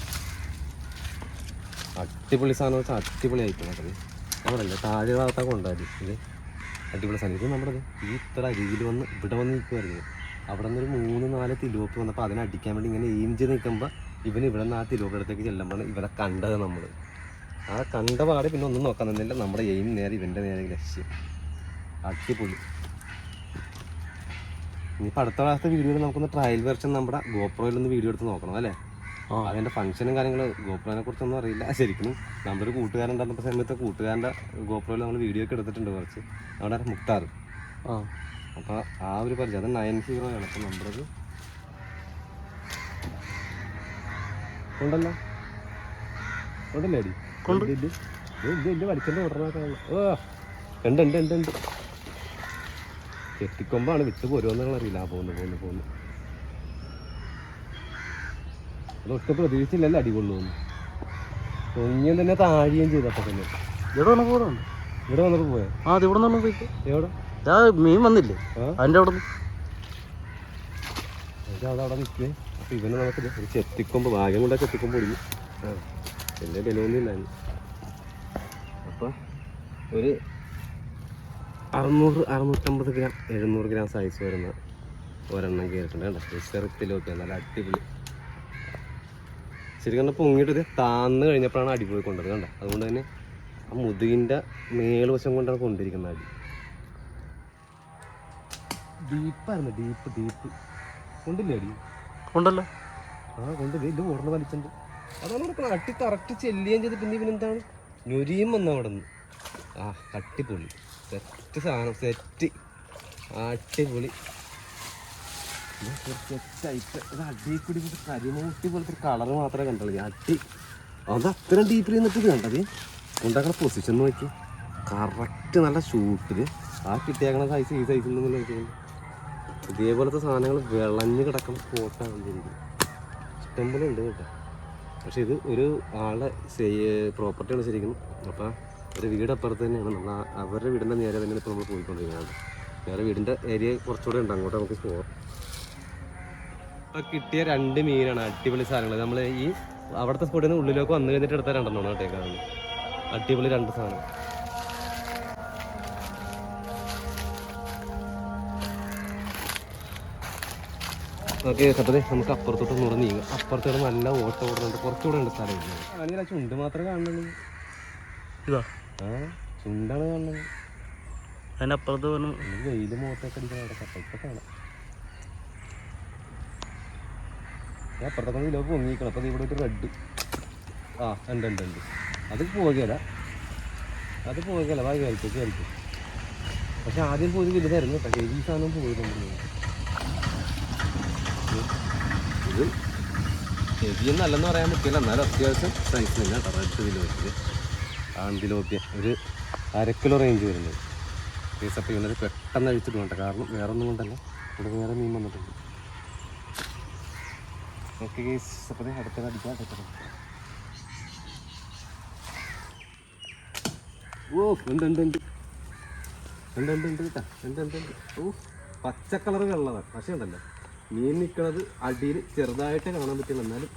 അടിപൊളി സാധനം വെച്ചാൽ അടിപൊളി ആയിപ്പോയി നമ്മളല്ലേ താഴെ ഭാഗത്താണ് ഉണ്ടായിരുന്നു അടിപൊളി സാധനം. ഇത് നമ്മുടെ ഈ ഇത്ര അരികിൽ വന്ന് ഇവിടെ വന്ന് നിൽക്കുമായിരുന്നു അവിടെ നിന്നൊരു മൂന്ന് നാല് തിലുവപ്പ് വന്നപ്പോൾ അതിനെ അടിക്കാൻ വേണ്ടി ഇങ്ങനെ ചെയ്ത് നിൽക്കുമ്പോൾ ഇവൻ ഇവിടെ നിന്ന് ആ തിരുവനന്തപുരത്തേക്ക് ചെല്ലുമ്പോൾ ഇവനെ കണ്ടത് നമ്മൾ ആ കണ്ട പാടെ പിന്നെ ഒന്നും നോക്കാൻ തന്നില്ല നമ്മുടെ എയിം നേരെ ഇവന്റെ നേരെ ലക്ഷ്യം. അടിപൊളി. ഇനിയിപ്പോൾ അടുത്ത പ്രാവശ്യത്തെ വീഡിയോയിൽ നമുക്കൊന്ന് ട്രയൽ വെർഷൻ നമ്മുടെ ഗോപ്രോയിലൊന്ന് വീഡിയോ എടുത്ത് നോക്കണം അല്ലേ? ആ. അതിന്റെ ഫംഗ്ഷനും കാര്യങ്ങളും ഗോപ്രോനെ കുറിച്ചൊന്നും അറിയില്ല. ശരിക്കും നമ്മുടെ ഒരു കൂട്ടുകാരൻ ഉണ്ടായിരുന്ന സമയത്ത് കൂട്ടുകാരന്റെ ഗോപ്രോയിൽ നമ്മൾ വീഡിയോ ഒക്കെ എടുത്തിട്ടുണ്ട് കുറച്ച്. അവിടെ മുക്താർ. ആ. അപ്പോൾ ആ ഒരു പരിചയം. അത് നയൻ സീറോ ആണ്. അപ്പോൾ നമ്പറത് ഉണ്ടല്ലോ ഉണ്ടല്ലേ അടി? വലിച്ചെന്റെ ഉണ്ട് ഉണ്ട് ഉണ്ട് ഉണ്ട്. എത്തിക്കൊമ്പാണ് വിട്ട് പോരുമെന്നുള്ള അറിയില്ല. പോകുന്നു പോകുന്നു പോകുന്നു അത് ഒട്ടും പ്രതീക്ഷിച്ചില്ലല്ലോ അടി കൊള്ളുമെന്ന്. പൊങ്ങിയും തന്നെ താഴുകയും ചെയ്തപ്പോൾ തന്നെ. ഇവിടെ വന്ന കൂടെ ഉണ്ട് ഇവിടെ വന്നപ്പോൾ പോയോ? ആ അത് ഇവിടെ നിന്ന് പോയിട്ട്. എവിടെ? ആ മീൻ വന്നില്ലേ? അതിന്റെ അതിന്റെ അവിടെ നിന്ന്. അവിടെ നിൽക്കേ അപ്പോൾ ഇവന് നമുക്ക് എത്തിക്കുമ്പോ ഭാഗ്യം കൊണ്ടൊക്കെ എത്തിക്കുമ്പോ ഒടിഞ്ഞു ആ. വലിയ അപ്പോൾ ഒരു അറുന്നൂറ് അറുന്നൂറ്റമ്പത് ഗ്രാം എഴുന്നൂറ് ഗ്രാം സൈസ് വരുന്ന ഒരെണ്ണം കയറിയിട്ടുണ്ട് കേട്ടോ ചെറുത്തിലൊക്കെ നല്ല അടിപൊളി. ശരിക്കും കണ്ട പൊങ്ങിയിട്ട് താന്ന് കഴിഞ്ഞപ്പോഴാണ് അടിപൊളി കൊണ്ടത് കണ്ട? അതുകൊണ്ട് തന്നെ ആ മുതുകിന്റെ മേൽവശം കൊണ്ടാണ് കൊണ്ടിരിക്കുന്നത് അടി. ഡീപ്പായിരുന്നു ഡീപ്പ് ഡീപ്പ് കൊണ്ടില്ലേ അടി? ഉണ്ടല്ലോ. ആ കൊണ്ട് ഇത് ഓടണ വലിച്ചുണ്ട് അതാണ് ഇവിടെ അട്ടി കറക്റ്റ് ചെല്ലുകയും ചെയ്ത് പിന്നെ ഇവനെന്താണ്? ഞൊരിയും വന്ന അവിടെ നിന്ന്. ആ അട്ടിപ്പൊളി സെറ്റ് സാധനം സെറ്റ്. അടിപൊളി. സെറ്റായിട്ട് ഇത് അടിക്കൂടി കരിമൂട്ടി പോലത്തെ കളർ മാത്രമേ കണ്ടുള്ളൂ. ഈ അടി. അത് അത്രയും ഡീപ്പിൽ നിന്നിട്ട് ഇത് കണ്ടത് ഉണ്ടാക്കണ പൊസിഷൻ നോക്കി. കറക്റ്റ് നല്ല ഷൂട്ടിൽ ആ കിട്ടിയേക്കണ സൈസ് ഈ സൈസിൽ നിന്ന് നോക്കിയത് ഇതേപോലത്തെ സാധനങ്ങൾ വിളഞ്ഞ് കിടക്കുന്ന സ്പോട്ടാണ് ശരിക്കും ഇഷ്ടംപോലെ ഉണ്ട് കേട്ടോ. പക്ഷെ ഇത് ഒരു ആളുടെ പ്രോപ്പർട്ടിയാണ് ശരിക്കും. അപ്പം ഒരു വീട് അപ്പുറത്ത് തന്നെയാണ്. നമ്മൾ അവരുടെ വീടിന്റെ നേരെ തന്നെയാണ് ഇപ്പോൾ നമ്മൾ പോയിക്കൊണ്ടിരിക്കുന്നത്. വേറെ വീടിന്റെ ഏരിയ കുറച്ചുകൂടെ ഉണ്ട്. അങ്ങോട്ട് നമുക്ക് പോകാം ഇപ്പം കിട്ടിയ രണ്ട് മീനാണ്. അടിപൊളി സാധനങ്ങൾ. നമ്മൾ ഈ അവിടുത്തെ സ്പോട്ടിൽ നിന്ന് ഉള്ളിലേക്ക് വന്നു കഴിഞ്ഞിട്ട് എടുത്ത രണ്ടെണ്ണം കേട്ടേക്കാണ് അടിപൊളി രണ്ട് സാധനം. ഓക്കെ സപ്പതേ നമുക്ക് അപ്പുറത്തോട്ട് ഒന്നുകൂടെ നീങ്ങും. അപ്പുറത്തോട്ട് നല്ല ഓട്ടം ഓടുന്നുണ്ട് കുറച്ചുകൂടെ ഉണ്ട് സ്ഥലം കാണില്ല ചുണ്ട് മാത്രമേ കാണുന്നുള്ളൂ. ഇതാ. ആ ചുണ്ടാണ് കാണുന്നത്. അതിന്റെ അപ്പുറത്ത് വന്ന് അല്ലെങ്കിൽ വെയിൽ മുഖത്തൊക്കെ അടിക്കണം അവിടെ കപ്പ കാണാം. ഞാൻ അപ്പുറത്തൊക്കെ ഇതിലോ പൊങ്ങിക്കണം അപ്പോൾ ഇവിടെ ഒരു റെഡ് ആ ഉണ്ട് ഉണ്ട് ഉണ്ട്. അത് പോകുകയല്ല അത് പോകുകയല്ല വായി കയറിക്കും കയറിക്കും പക്ഷെ ആദ്യം പോയി വലുതായിരുന്നു കേട്ടോ. ഈ സാധനം പോയിരുന്നു ഇത് ഹെവിയൊന്നല്ലെന്ന് പറയാൻ പറ്റില്ല. എന്നാലും അത്യാവശ്യം സൈസ് തന്നെ കേട്ടോ. റെഡ് വിലോപ്പിൽ ആന്തിലോപ്യ ഒരു അര കിലോ റേഞ്ച് വരുന്നത്. കേസ് അപ്പോൾ ഇവനത് പെട്ടെന്ന് അഴിച്ചിട്ട് വേണ്ട കാരണം വേറെ ഒന്നും കൊണ്ടല്ല. ഇവിടെ വേറെ മീൻ വന്നിട്ടുണ്ട്. ഓക്കെ കേസ് അപ്പം അടുത്തത് അടിക്കാൻ പറ്റണം ഓ ഉണ്ട് ഉണ്ട് ഉണ്ട്. ഉണ്ട് ഉണ്ട് കേട്ടാ ഉണ്ട് ഓ പച്ച കളർ പക്ഷേ ഉണ്ടല്ലോ മീൻ നിൽക്കുന്നത് അടിയിൽ ചെറുതായിട്ട് കാണാൻ പറ്റില്ല എന്നാലും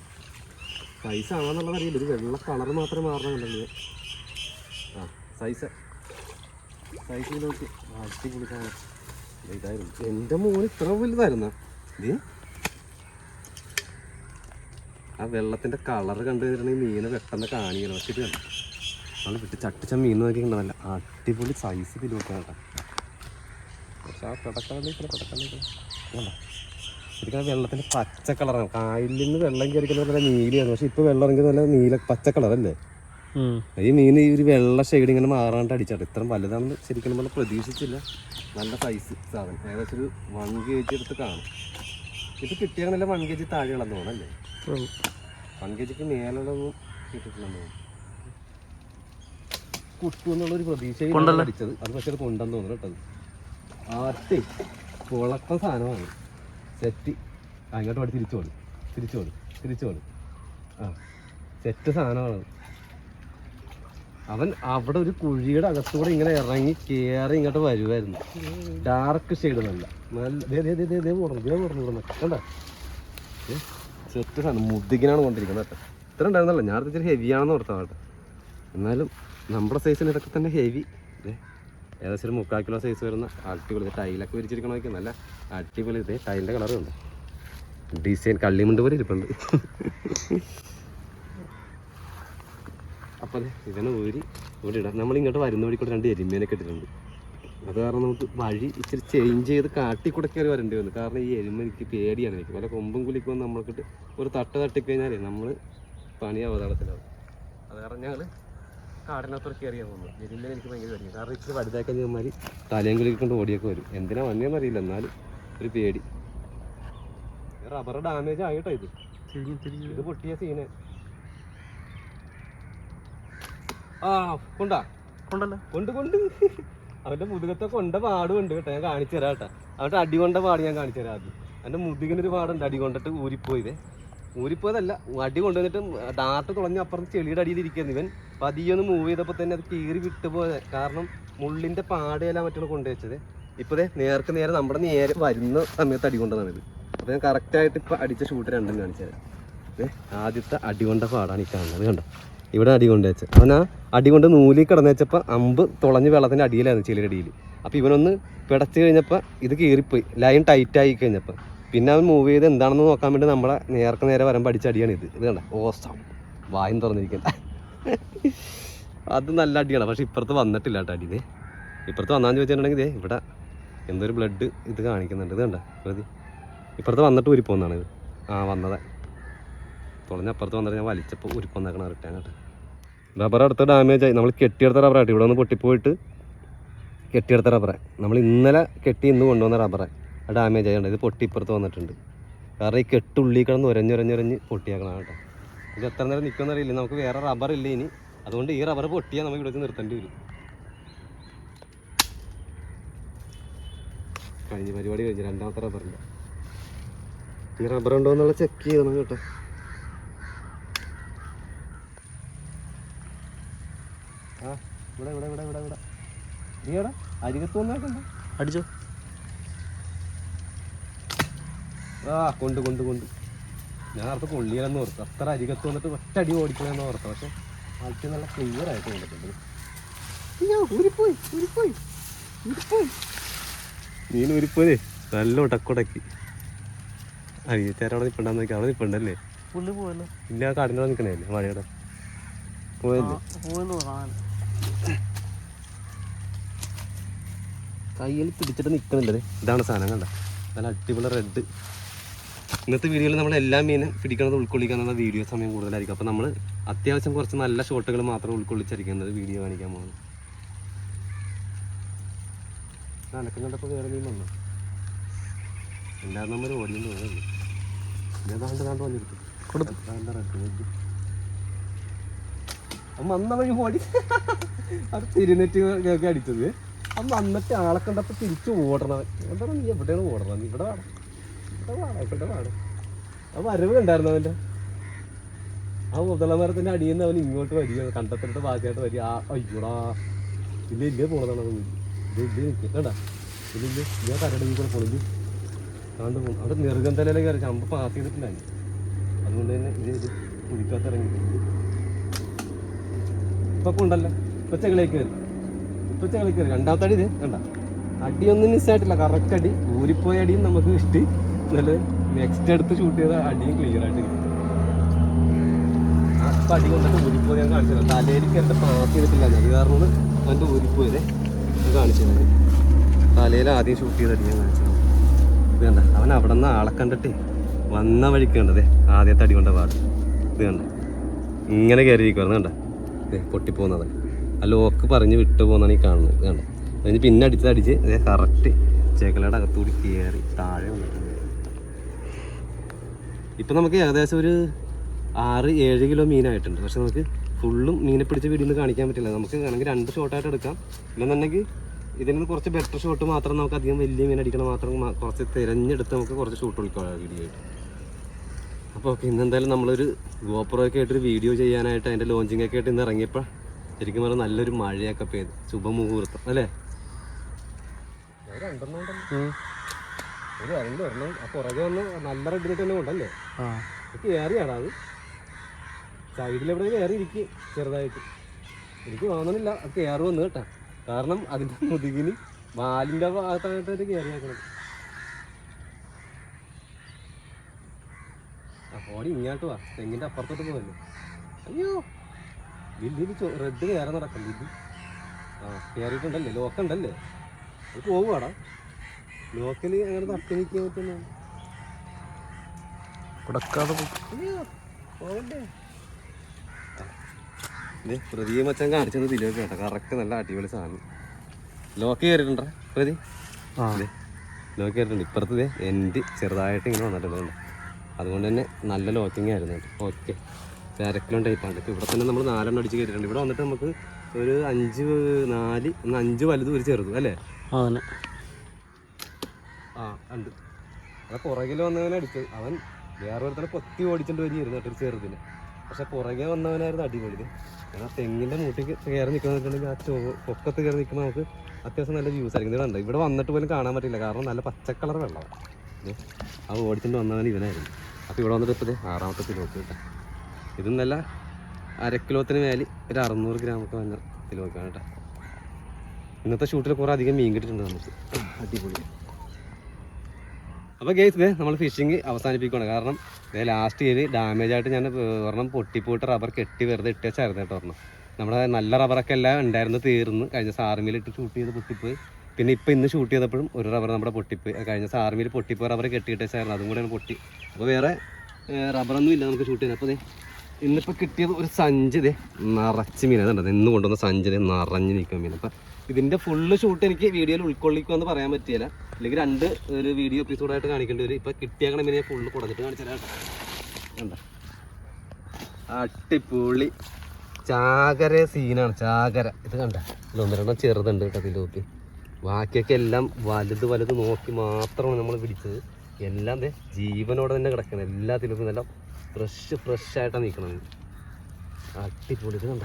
സൈസ് ആണെന്നുള്ളത് അറിയില്ല. ഒരു വെള്ള കളർ മാത്രമേ മാറണമെന്നുണ്ടെങ്കിൽ ആ സൈസ് സൈസ് നോക്കി. അടിപൊളി സാധനം. ഇതായിരുന്നു. എന്റെ മോൻ ഇത്ര വലുതായിരുന്ന? ഇത് ആ വെള്ളത്തിന്റെ കളർ കണ്ടു കഴിഞ്ഞിട്ടുണ്ടെങ്കിൽ മീനെ പെട്ടെന്ന് കാണിക്കണം. പക്ഷേ നമ്മൾ വിട്ട് ചട്ടിച്ച മീൻ നോക്കിയിട്ടുണ്ട് നല്ല അടിപൊളി സൈസ് തിരുവക്കാൻ കേട്ടോ. പക്ഷെ ആ പിടക്കളി കണ്ടോ ശരിക്കും വെള്ളത്തിന്റെ വെള്ളത്തിന്റെ പച്ച കളറാണ്. കായലിൽ നിന്ന് വെള്ളം കയറിക്കുന്നത് നല്ല നീലയാണ്. പക്ഷെ ഇപ്പോൾ വെള്ളം ഇറങ്ങിയത് നല്ല നീല പച്ച കളറല്ലേ. ഈ മീൻ ഈ ഒരു വെള്ള ഷെയ്ഡ് ഇങ്ങനെ മാറാണ്ട് അടിച്ചാണ്. ഇത്ര വലുതാണെന്ന് ശരിക്കും നമ്മൾ പ്രതീക്ഷിച്ചില്ല. നല്ല സൈസ് സാധനം. ഏകദേശം ഒരു വൺ കെ ജി എടുത്ത് കാണും. ഇത് കിട്ടിയാൽ വൺ കെ ജി താഴെയുള്ളതെന്ന് തോന്നല്ലേ. വൺ കെ ജിക്ക് മേലുള്ളതൊന്നും കിട്ടിയിട്ടില്ലെന്ന് തോന്നുന്നു. കുട്ടു എന്നുള്ളൊരു പ്രതീക്ഷയിൽ അടിച്ചത്. അത് പക്ഷേ കൊണ്ടെന്ന് തോന്നുന്നു കേട്ടത് ആട്ടെ കുളക്കം സാധനമാണ്. സെറ്റ് ആ ഇങ്ങോട്ട് പാടി തിരിച്ചു പോകണം തിരിച്ചു പോകണം തിരിച്ചു പോകണം ആ സെറ്റ് സാധനമാണ്. അവൻ അവിടെ ഒരു കുഴിയുടെ അകത്തൂടെ ഇങ്ങനെ ഇറങ്ങി കയറി ഇങ്ങോട്ട് വരുമായിരുന്നു ഡാർക്ക് ഷെയ്ഡ് നല്ല. നല്ല ദേ ദേ കണ്ട? സെറ്റ് സാധനം. മുദ്ദിക്കിനാണ് കൊണ്ടിരിക്കുന്നത് കേട്ടോ. ഇത്ര ഉണ്ടായിരുന്നല്ലോ. ഞാൻ ഇച്ചിരി ഹെവിയാണെന്ന് ഓർത്താ എന്നാലും നമ്മുടെ സൈസിന് ഇതൊക്കെ തന്നെ ഹെവി ഏകദേശം ഒരു മുക്കാൽ കിലോ സൈസ് വരുന്ന അടിപൊളി ടൈലൊക്കെ വിരിച്ചിരിക്കണമൊക്കെ നല്ല അടിപൊളി ഇത്. ടൈലിന്റെ കളറും ഉണ്ട് ഡിസൈൻ കള്ളിമുണ്ട് പോലെ ഇരിപ്പുണ്ട്. അപ്പം ഇതിനെ ഊരി ഇവിടെ ഇടാം. നമ്മൾ ഇങ്ങോട്ട് വരുന്ന വഴി കൂടെ രണ്ട് എരുമേനൊക്കെ ഇട്ടിട്ടുണ്ട്. അത് കാരണം നമുക്ക് വഴി ഇച്ചിരി ചേഞ്ച് ചെയ്ത് കാട്ടി കൂടെ കയറി വരേണ്ടി വന്നു. കാരണം ഈ എരുമ എനിക്ക് പേടിയാണ് എനിക്ക്. വല്ല കൊമ്പും കുലിക്കും നമ്മൾക്കിട്ട് ഒരു തട്ട് തട്ടിക്കഴിഞ്ഞാലേ നമ്മൾ പണി അവതാളത്തിലാവും അത് കാരണം ഞങ്ങൾ കാടിനകത്തോടെ കയറിയാൽ തോന്നുന്നു. എരുമേനെ എനിക്ക് ഭയങ്കര പേടിയാണ് കാരണം ഇച്ചിരി വലുതായി കഴിഞ്ഞാൽ തലയും കുലിക്കൊണ്ട് ഓടിയൊക്കെ വരും. എന്തിനാ വന്നേന്ന് അറിയില്ല. എന്നാലും ഒരു പേടി. റബ്ബർ ഡാമേജ് ആയിട്ടോ ഇത്? ഇത് പൊട്ടിയ സീന് ആ കൊണ്ടാ? ഉണ്ടല്ലോ കൊണ്ട് കൊണ്ട്. അവന്റെ മുതുകത്തെ കൊണ്ട പാടുണ്ട് കേട്ടോ. ഞാൻ കാണിച്ചു തരാം കേട്ടോ. അവന്റെ അടി കൊണ്ട പാട് ഞാൻ കാണിച്ചു തരാം ആദ്യം. അവന്റെ മുതുകിനൊരു പാടുണ്ട്. അടി കൊണ്ടിട്ട് ഊരിപ്പോയതേ ഊരിപ്പോയതല്ല. അടി കൊണ്ടുവന്നിട്ട് ഡാർട്ട് തുളഞ്ഞ അപ്പുറത്ത് ചെളിയുടെ അടിയിൽ ഇരിക്കുന്നു ഇവൻ. പതിയൊന്ന് മൂവ് ചെയ്തപ്പോൾ തന്നെ അത് കീറി വിട്ടുപോയത്. കാരണം മുള്ളിന്റെ പാടയെല്ലാം മറ്റുള്ള കൊണ്ടുവച്ചത്. ഇപ്പൊ ദേ നേർക്ക് നേരെ നമ്മുടെ നേരെ വരുന്ന സമയത്ത് അടി കൊണ്ടതാണിത് ഇത്. അപ്പൊ ഞാൻ കറക്റ്റ് ആയിട്ട് ഇപ്പൊ അടിച്ച ഷൂട്ട് രണ്ടും കാണിച്ചു തരാം. ആദ്യത്തെ അടി കൊണ്ട പാടാണ് ഈ കാണുന്നത് കണ്ടോ? ഇവിടെ അടി കൊണ്ട് വെച്ചത് അവൻ ആ അടി കൊണ്ട് നൂലിൽ കിടന്ന് വെച്ചപ്പോൾ അമ്പ് തുളഞ്ഞ് വെള്ളത്തിന്റെ അടിയിലായിരുന്നു ചെളിയുടെ അടിയിൽ. അപ്പോൾ ഇവനൊന്ന് പിടച്ച് കഴിഞ്ഞപ്പോൾ ഇത് കീറിപ്പോയി. ലൈൻ ടൈറ്റായി കഴിഞ്ഞപ്പോൾ പിന്നെ അവൻ മൂവ് ചെയ്ത് എന്താണെന്ന് നോക്കാൻ വേണ്ടി നമ്മളെ നേർക്ക് നേരെ വരമ്പോൾ പഠിച്ചടിയാണ് ഇത്. ഇത് കണ്ട? ഓസം വായും തുറന്നിരിക്കുന്നത് അത് നല്ല അടിയാണ്. പക്ഷെ ഇപ്പുറത്ത് വന്നിട്ടില്ല കേട്ടോ അടി ഇപ്പുറത്ത് വന്നാന്ന് ചോദിച്ചിട്ടുണ്ടെങ്കിൽ ഇതേ ഇവിടെ എന്തൊരു ബ്ലഡ് ഇത് കാണിക്കുന്നുണ്ട്. ഇത് കണ്ട? പ്രതി. ഇപ്പുറത്ത് വന്നിട്ട് ഉരിപ്പോന്നാണ് ഇത്. ആ വന്നത്. തുടങ്ങി അപ്പുറത്ത് വന്നിട്ട് ഞാൻ വലിച്ചപ്പോൾ ഉരുപ്പൊന്നേക്കണ റിട്ടേൺ കേട്ടോ. റബ്ബർ അടുത്ത ഡാമേജ് ആയി. നമ്മൾ കെട്ടിയെടുത്ത റബ്ബറായിട്ട് ഇവിടെ ഒന്ന് പൊട്ടിപ്പോയിട്ട് കെട്ടിയെടുത്ത റബ്ബറെ. നമ്മൾ ഇന്നലെ കെട്ടി ഇന്ന് കൊണ്ടുവന്ന റബ്ബറെ. ഡാമേജ് ആയതുകൊണ്ട് ഇത് പൊട്ടി ഇപ്പുറത്ത് വന്നിട്ടുണ്ട്. കാരണം ഈ കെട്ടുള്ളി കിടന്ന് ഉരഞ്ഞുരഞ്ഞുരഞ്ഞ് പൊട്ടിയാക്കണം കേട്ടോ. ഇത് എത്ര നേരം നിൽക്കുമെന്ന് അറിയില്ല നമുക്ക് വേറെ റബ്ബർ ഇല്ല ഇനി. അതുകൊണ്ട് ഈ റബ്ബർ പൊട്ടിയാൽ നമുക്ക് ഇവിടെ നിർത്തേണ്ടി വരും. കഴിഞ്ഞ പരിപാടി കഴിഞ്ഞു രണ്ടാമത്തെ റബ്ബറിന്റെ ഈ റബ്ബർ ഉണ്ടോ എന്നുള്ള ചെക്ക് ചെയ്യണം കേട്ടോ. ആ ഇവിടെ ഇവിടെ ഇവിടെ ഇവിടെ. ഇവിടെ നീ എവിടെ? അടിച്ചോ. ആ കൊണ്ട് കൊണ്ട് കൊണ്ട്. ഞാൻ അർത്ഥം കൊള്ളിയാലെന്ന് ഓർത്തു. അത്ര അരികത്ത് വന്നിട്ട് ഒറ്റ അടി ഓടിക്കണമെന്ന് ഓർത്തു. പക്ഷെ ആൾക്ക് നല്ല ക്ലിയർ ആയിട്ട് കൊണ്ടിട്ടുണ്ട്. ഊരിപ്പോയി ഊരിപ്പോയി ഊരിപ്പോയി. മീൻ ഊരിപ്പോയേ നല്ല ഉടക്കുടക്കി. അരിയത്തേരം അവിടെ നിൽപ്പണ്ടെന്ന് നോക്കി അവിടെ നിൽപ്പണ്ടല്ലേ പുള്ളി പോയല്ലോ. ഇല്ല ആ കാടിന്റെ നിൽക്കണേ മഴയുടെ. പോയല്ലേ? പോയെന്ന് കയ്യിൽ പിടിച്ചിട്ട് നിൽക്കണില്ലേ ഇതാണ് സാധനം കണ്ട? നല്ല അടിപൊളി റെഡ് ഇന്നത്തെ വീഡിയോയിൽ നമ്മൾ എല്ലാ മീനും പിടിക്കണത് ഉൾക്കൊള്ളിക്കാനുള്ള വീഡിയോ സമയം കൂടുതലായിരിക്കും. അപ്പോൾ നമ്മൾ അത്യാവശ്യം കുറച്ച് നല്ല ഷോട്ടുകൾ മാത്രം ഉൾക്കൊള്ളിച്ചിരിക്കുന്നത് വീഡിയോ കാണിക്കാൻ പോകുന്നത്. അനക്കം കണ്ടപ്പോൾ വേറെ മീൻ വന്നു. എല്ലാവരും നമ്മൾ ഓടിയും തോന്നുന്നു ഞാൻ താണ്ട് താണ്ട് കൊടുത്തു. താണ്ട റെഡ് അവൻ വന്ന വഴി ഓടി. അത് തിരുനെറ്റ് കേക്ക് അടിച്ചത്. അവൻ വന്നിട്ട് ആളെ കണ്ടപ്പോൾ തിരിച്ചു ഓടണം. എന്താണ് നീ? എവിടെയാണ് ഓടണം ഇവിടെ ആ വരവ് കണ്ടായിരുന്നു അവന്റെ? ആ മുതല മരത്തിന്റെ അടിയിൽ നിന്ന് അവൻ ഇങ്ങോട്ട് വരിക കണ്ടത്തിട്ട് ബാക്കിയായിട്ട് വരിക. ആ അയ്യോടാ. ഇല്ല ഇല്ലേ പോണതാണ് ഇല്ലേ നിൽക്കുക കേട്ടാ ഇല്ല ഇല്ല. ഞാൻ കരടി കൂടെ പൊളിഞ്ഞു കണ്ടു പോകും അവിടെ നെറുകം തലയിലേക്ക് കയറി അമ്പ പാസ് ചെയ്തിട്ടുണ്ടായി. അതുകൊണ്ട് തന്നെ ഇത് ഇത് കുഴിക്കകത്ത് ഇറങ്ങി ഇപ്പൊ ഉണ്ടല്ലോ. ഇപ്പൊ ചെകളിലേക്ക് വരും. ഇപ്പൊ ചെകളിലേക്ക് വരും. രണ്ടാമത്തെ അടി ഇത് കണ്ട. അടിയൊന്നും മിസ്സായിട്ടില്ല. കറക്റ്റ് അടി ഊരിപ്പോയ അടിയും നമുക്ക് ഇഷ്ടി നല്ല നെക്സ്റ്റ് എടുത്ത് ഷൂട്ട് ചെയ്ത അടിയും ക്ലിയർ ആയിട്ട് കിട്ടും. അടി കൊണ്ടിട്ട് ഊരിപ്പോയി ഞാൻ കാണിച്ചത് തലയിലേക്ക് എന്റെ ചെയ്തിട്ടില്ല ഞാൻ. കാരണം അവന്റെ ഊരിപ്പോയതേ ഞാൻ തലയിൽ ആദ്യം ഷൂട്ട് ചെയ്ത അടി ഞാൻ കാണിച്ചത് ഇത് കണ്ട? അവൻ അവിടെ നിന്ന് ആളെ കണ്ടിട്ട് വന്ന വഴിക്ക് കണ്ടതേ ആദ്യത്തെ അടി കൊണ്ട പാട്. ഇത് കണ്ട? ഇങ്ങനെ കയറിയിരിക്കുവായിരുന്നു കണ്ട? പൊട്ടിപ്പോകുന്നത്. ആ ലോക്ക് പറഞ്ഞ് വിട്ടു പോകുന്നതാണ് ഈ കാണുന്നത്. കണ്ട? അതിന് പിന്നെ അടിച്ചത് അടിച്ച് അതേ കറക്റ്റ് ചേക്കലയുടെ അകത്തൂടി കയറി താഴെ വന്നിട്ടുണ്ട്. ഇപ്പം നമുക്ക് ഏകദേശം ഒരു ആറ് ഏഴ് കിലോ മീനായിട്ടുണ്ട്. പക്ഷെ നമുക്ക് ഫുള്ളും മീനെ പിടിച്ച വീഡിയോ ഒന്നും കാണിക്കാൻ പറ്റില്ല. നമുക്ക് വേണമെങ്കിൽ രണ്ട് ഷോട്ടായിട്ട് എടുക്കാം. ഇല്ലെന്നുണ്ടെങ്കിൽ ഇതിന് കുറച്ച് ബെറ്റർ ഷോട്ട് മാത്രം നമുക്ക് അധികം വലിയ മീൻ അടിക്കണം മാത്രം കുറച്ച് തിരഞ്ഞെടുത്ത് നമുക്ക് കുറച്ച് ഷൂട്ട് വിളിക്കാം വീഡിയോ ആയിട്ട്. അപ്പോൾ ഓക്കെ ഇന്നെന്തായാലും നമ്മളൊരു ഗോപ്രോ ഒക്കെ ആയിട്ടൊരു വീഡിയോ ചെയ്യാനായിട്ട് അതിന്റെ ലോഞ്ചിങ് ഒക്കെ ആയിട്ട് ഇന്ന് ഇറങ്ങിയപ്പോൾ ശരിക്കും പറഞ്ഞാൽ നല്ലൊരു മഴയൊക്കെ പെയ്ത്. ശുഭമുഹൂർത്തം. അല്ലേ? രണ്ടെണ്ണം ഉം. ഒരു അതിന്റെ ആ പുറകെ വന്ന് നല്ല റെഡിനായിട്ട് തന്നെ ഉണ്ടല്ലേ ആ. കയറിയാടാ അത്. സൈഡിൽ എവിടെ കയറി ഇരിക്കും ചെറുതായിട്ട്. എനിക്ക് തോന്നണില്ല അത് കയറി വന്ന് കേട്ടാ. കാരണം അതിന്റെ മുതുകിന് വാലിന്റെ ഭാഗത്തായിട്ടായിട്ട് കയറിയാക്കണം ഓടി ഇങ്ങോട്ട് വാ. തെങ്ങിന്റെ അപ്പുറത്തോട്ട് പോകല്ലേ അയ്യോ. വലിയ റെഡ് കയറാൻ നടക്കും ലില്ലി ആ കയറിയിട്ടുണ്ടല്ലേ ലോക്കുണ്ടല്ലേ അത് പോവുകയാടാ ലോക്കൽ അങ്ങനെ തട്ടി നിൽക്കാൻ പറ്റുന്ന പ്രതി മച്ചാൻ കാണിച്ചത് തിലോക്ക് കേട്ടോ. കറക്റ്റ് നല്ല അടിപൊളി സാധനം. ലോക്ക് കയറിയിട്ടുണ്ടോ പ്രതി? ലോക്ക് കയറിയിട്ടുണ്ട് ഇപ്പുറത്ത് എന്റെ ചെറുതായിട്ട് ഇങ്ങനെ വന്നിട്ടുണ്ട് കണ്ടോ. അതുകൊണ്ട് തന്നെ നല്ല ലോക്കിങ് ആയിരുന്നു ഓക്കെ ചരക്കിലും ടൈപ്പാണ് ഇപ്പോൾ ഇവിടെ തന്നെ നമ്മൾ നാലെണ്ണം അടിച്ച് കയറിയിട്ടുണ്ട് ഇവിടെ വന്നിട്ട് നമുക്ക് ഒരു അഞ്ച് നാല് അഞ്ച് വലുതും ഒരു ചെറുതും അല്ലേ? അതന്നെ ആ ഉണ്ട് അത് പുറകിൽ വന്നവനെ അടിച്ചത് അവൻ വേറെ ഒരുത്തനെ കൊത്തി ഓടിച്ചിട്ട് വരികയായിരുന്നു കേട്ടോ ഒരു ചെറുതിന്. പക്ഷെ പുറകെ വന്നവനായിരുന്നു അടിപൊളി ഞാൻ ആ തെങ്ങിന്റെ മൂട്ടിക്ക് കയറി നിൽക്കുന്നുണ്ടെങ്കിൽ ആ ചോ പൊക്കത്ത് കയറി നിൽക്കുമ്പോൾ നമുക്ക് അത്യാവശ്യം നല്ല വ്യൂസ് ആയിരിക്കും. ഇവിടെ ഉണ്ട് ഇവിടെ വന്നിട്ട് പോലും കാണാൻ പറ്റില്ല. കാരണം നല്ല പച്ചക്കളർ വെള്ളമാണ് അത് ഓടിച്ചിട്ട് വന്നവൻ ഇവനായിരുന്നു. അപ്പോൾ ഇവിടെ വന്നിട്ട് ഇപ്പോൾ ആറാമത്തെ തിലോക്ക് കേട്ടോ. ഇതും നല്ല അര കിലോത്തിന് മേലെ ഒരു അറുന്നൂറ് ഗ്രാമൊക്കെ വന്ന തിലോക്കാണ് കേട്ടോ. ഇന്നത്തെ ഷൂട്ടിൽ കുറേ അധികം മീൻ കിട്ടിയിട്ടുണ്ട് നമുക്ക്. അടിപൊളി. അപ്പോൾ ഗേസ് ഇതേ നമ്മൾ ഫിഷിങ് അവസാനിപ്പിക്കുകയാണ് കാരണം ഇതേ ലാസ്റ്റ് ഇയർ ഡാമേജ് ആയിട്ട് ഞാൻ ഒരെണ്ണം പൊട്ടിപ്പോയിട്ട് റബ്ബർ കെട്ടി വെറുതെ ഇട്ടേച്ചായിരുന്നു കേട്ടോ ഒരെണ്ണം. നമ്മുടെ നല്ല റബ്ബറൊക്കെ എല്ലാം ഉണ്ടായിരുന്നു തീർന്ന് കഴിഞ്ഞ സാർമിയിൽ ഇട്ട് ഷൂട്ട് ചെയ്ത് പൊട്ടിപ്പോയി. പിന്നെ ഇപ്പോൾ ഇന്ന് ഷൂട്ട് ചെയ്തപ്പോഴും ഒരു റബ്ബർ നമ്മുടെ പൊട്ടിപ്പോയി. കഴിഞ്ഞ സാർമിയിൽ പൊട്ടിപ്പോയി റബ്ബർ കെട്ടിയിട്ടേച്ചായിരുന്നു അതും കൂടെയാണ് പൊട്ടി. അപ്പോൾ വേറെ റബ്ബറൊന്നും ഇല്ല നമുക്ക് ഷൂട്ട് ചെയ്യാൻ. അപ്പോൾ ഇന്നിപ്പോൾ കിട്ടിയത് ഒരു സഞ്ചിതേ നിറച്ച് മീൻ അതുണ്ടത് ഇന്ന് കൊണ്ടുവന്ന സഞ്ചിതേ നിറഞ്ഞ് നിൽക്കുന്ന മീൻ അപ്പം ഇതിന്റെ ഫുള്ള് ഷൂട്ട് എനിക്ക് വീഡിയോയിൽ ഉൾക്കൊള്ളിക്കുമെന്ന് പറയാൻ പറ്റിയില്ല. അല്ലെങ്കിൽ രണ്ട് ഒരു വീഡിയോ എപ്പിസോഡായിട്ട് കാണിക്കേണ്ടി വരും. ഇപ്പം കിട്ടിയാക്കണ ഇങ്ങനെ ഫുള്ള് കൊടുത്തിട്ട് കാണിച്ചു തരാം ചാകര സീനാണ് ചാകര. ഇത് കണ്ട? ഒന്ന് ചെറുതുണ്ട് കേട്ടോ തിലോപ്പി ബാക്കിയൊക്കെ എല്ലാം വലുത് വലുത് നോക്കി മാത്രമാണ് നമ്മൾ പിടിച്ചത്. എല്ലാം ജീവനോടെ തന്നെ കിടക്കണം എല്ലാത്തിലും നല്ല ഫ്രഷ് ഫ്രഷ് ആയിട്ടാണ് നിൽക്കണത് അടിപൊളി. ഇത് കണ്ട?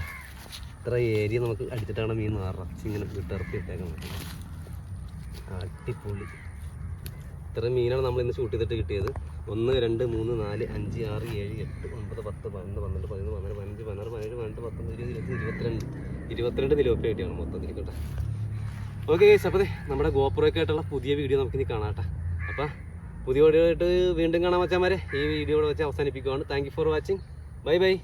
ഇത്ര ഏരിയ നമുക്ക് അടിച്ചിട്ടാണ് മീൻ നിറച്ച് ഇങ്ങനെ വിട്ടിറക്കി പറ്റുന്നത് അടിപൊളി. ഇത്ര മീനാണ് നമ്മൾ ഇന്ന് ഷൂട്ട് ചെയ്തിട്ട് കിട്ടിയത്. ഒന്ന് രണ്ട് മൂന്ന് നാല് അഞ്ച് ആറ് ഏഴ് എട്ട് ഒമ്പത് പത്ത് പതിനൊന്ന് പന്ത്രണ്ട് പതിനൊന്ന് പന്ത്രണ്ട് പതിനഞ്ച് പതിനാറ് പതിനേഴ് പതിനെട്ട് പത്തൊമ്പത് ഇരുപത് ഇരുപത്തി ഇരുപത്തിരണ്ട് ഇരുപത്തിരണ്ട് തിലോപ്പി കിട്ടിയാണ് മൊത്തത്തിൽ കേട്ടോ. ഓക്കെ അപ്പോൾ നമ്മുടെ ഗോപുരമൊക്കെ ആയിട്ടുള്ള പുതിയ വീഡിയോ നമുക്ക് ഇനി കാണാം കേട്ടോ അപ്പോൾ പുതിയ വീഡിയോ ആയിട്ട് വീണ്ടും കാണാൻ വെച്ചാൽ ഈ വീഡിയോ വെച്ച് അവസാനിപ്പിക്കുവാണ്. Thank for watching bye bye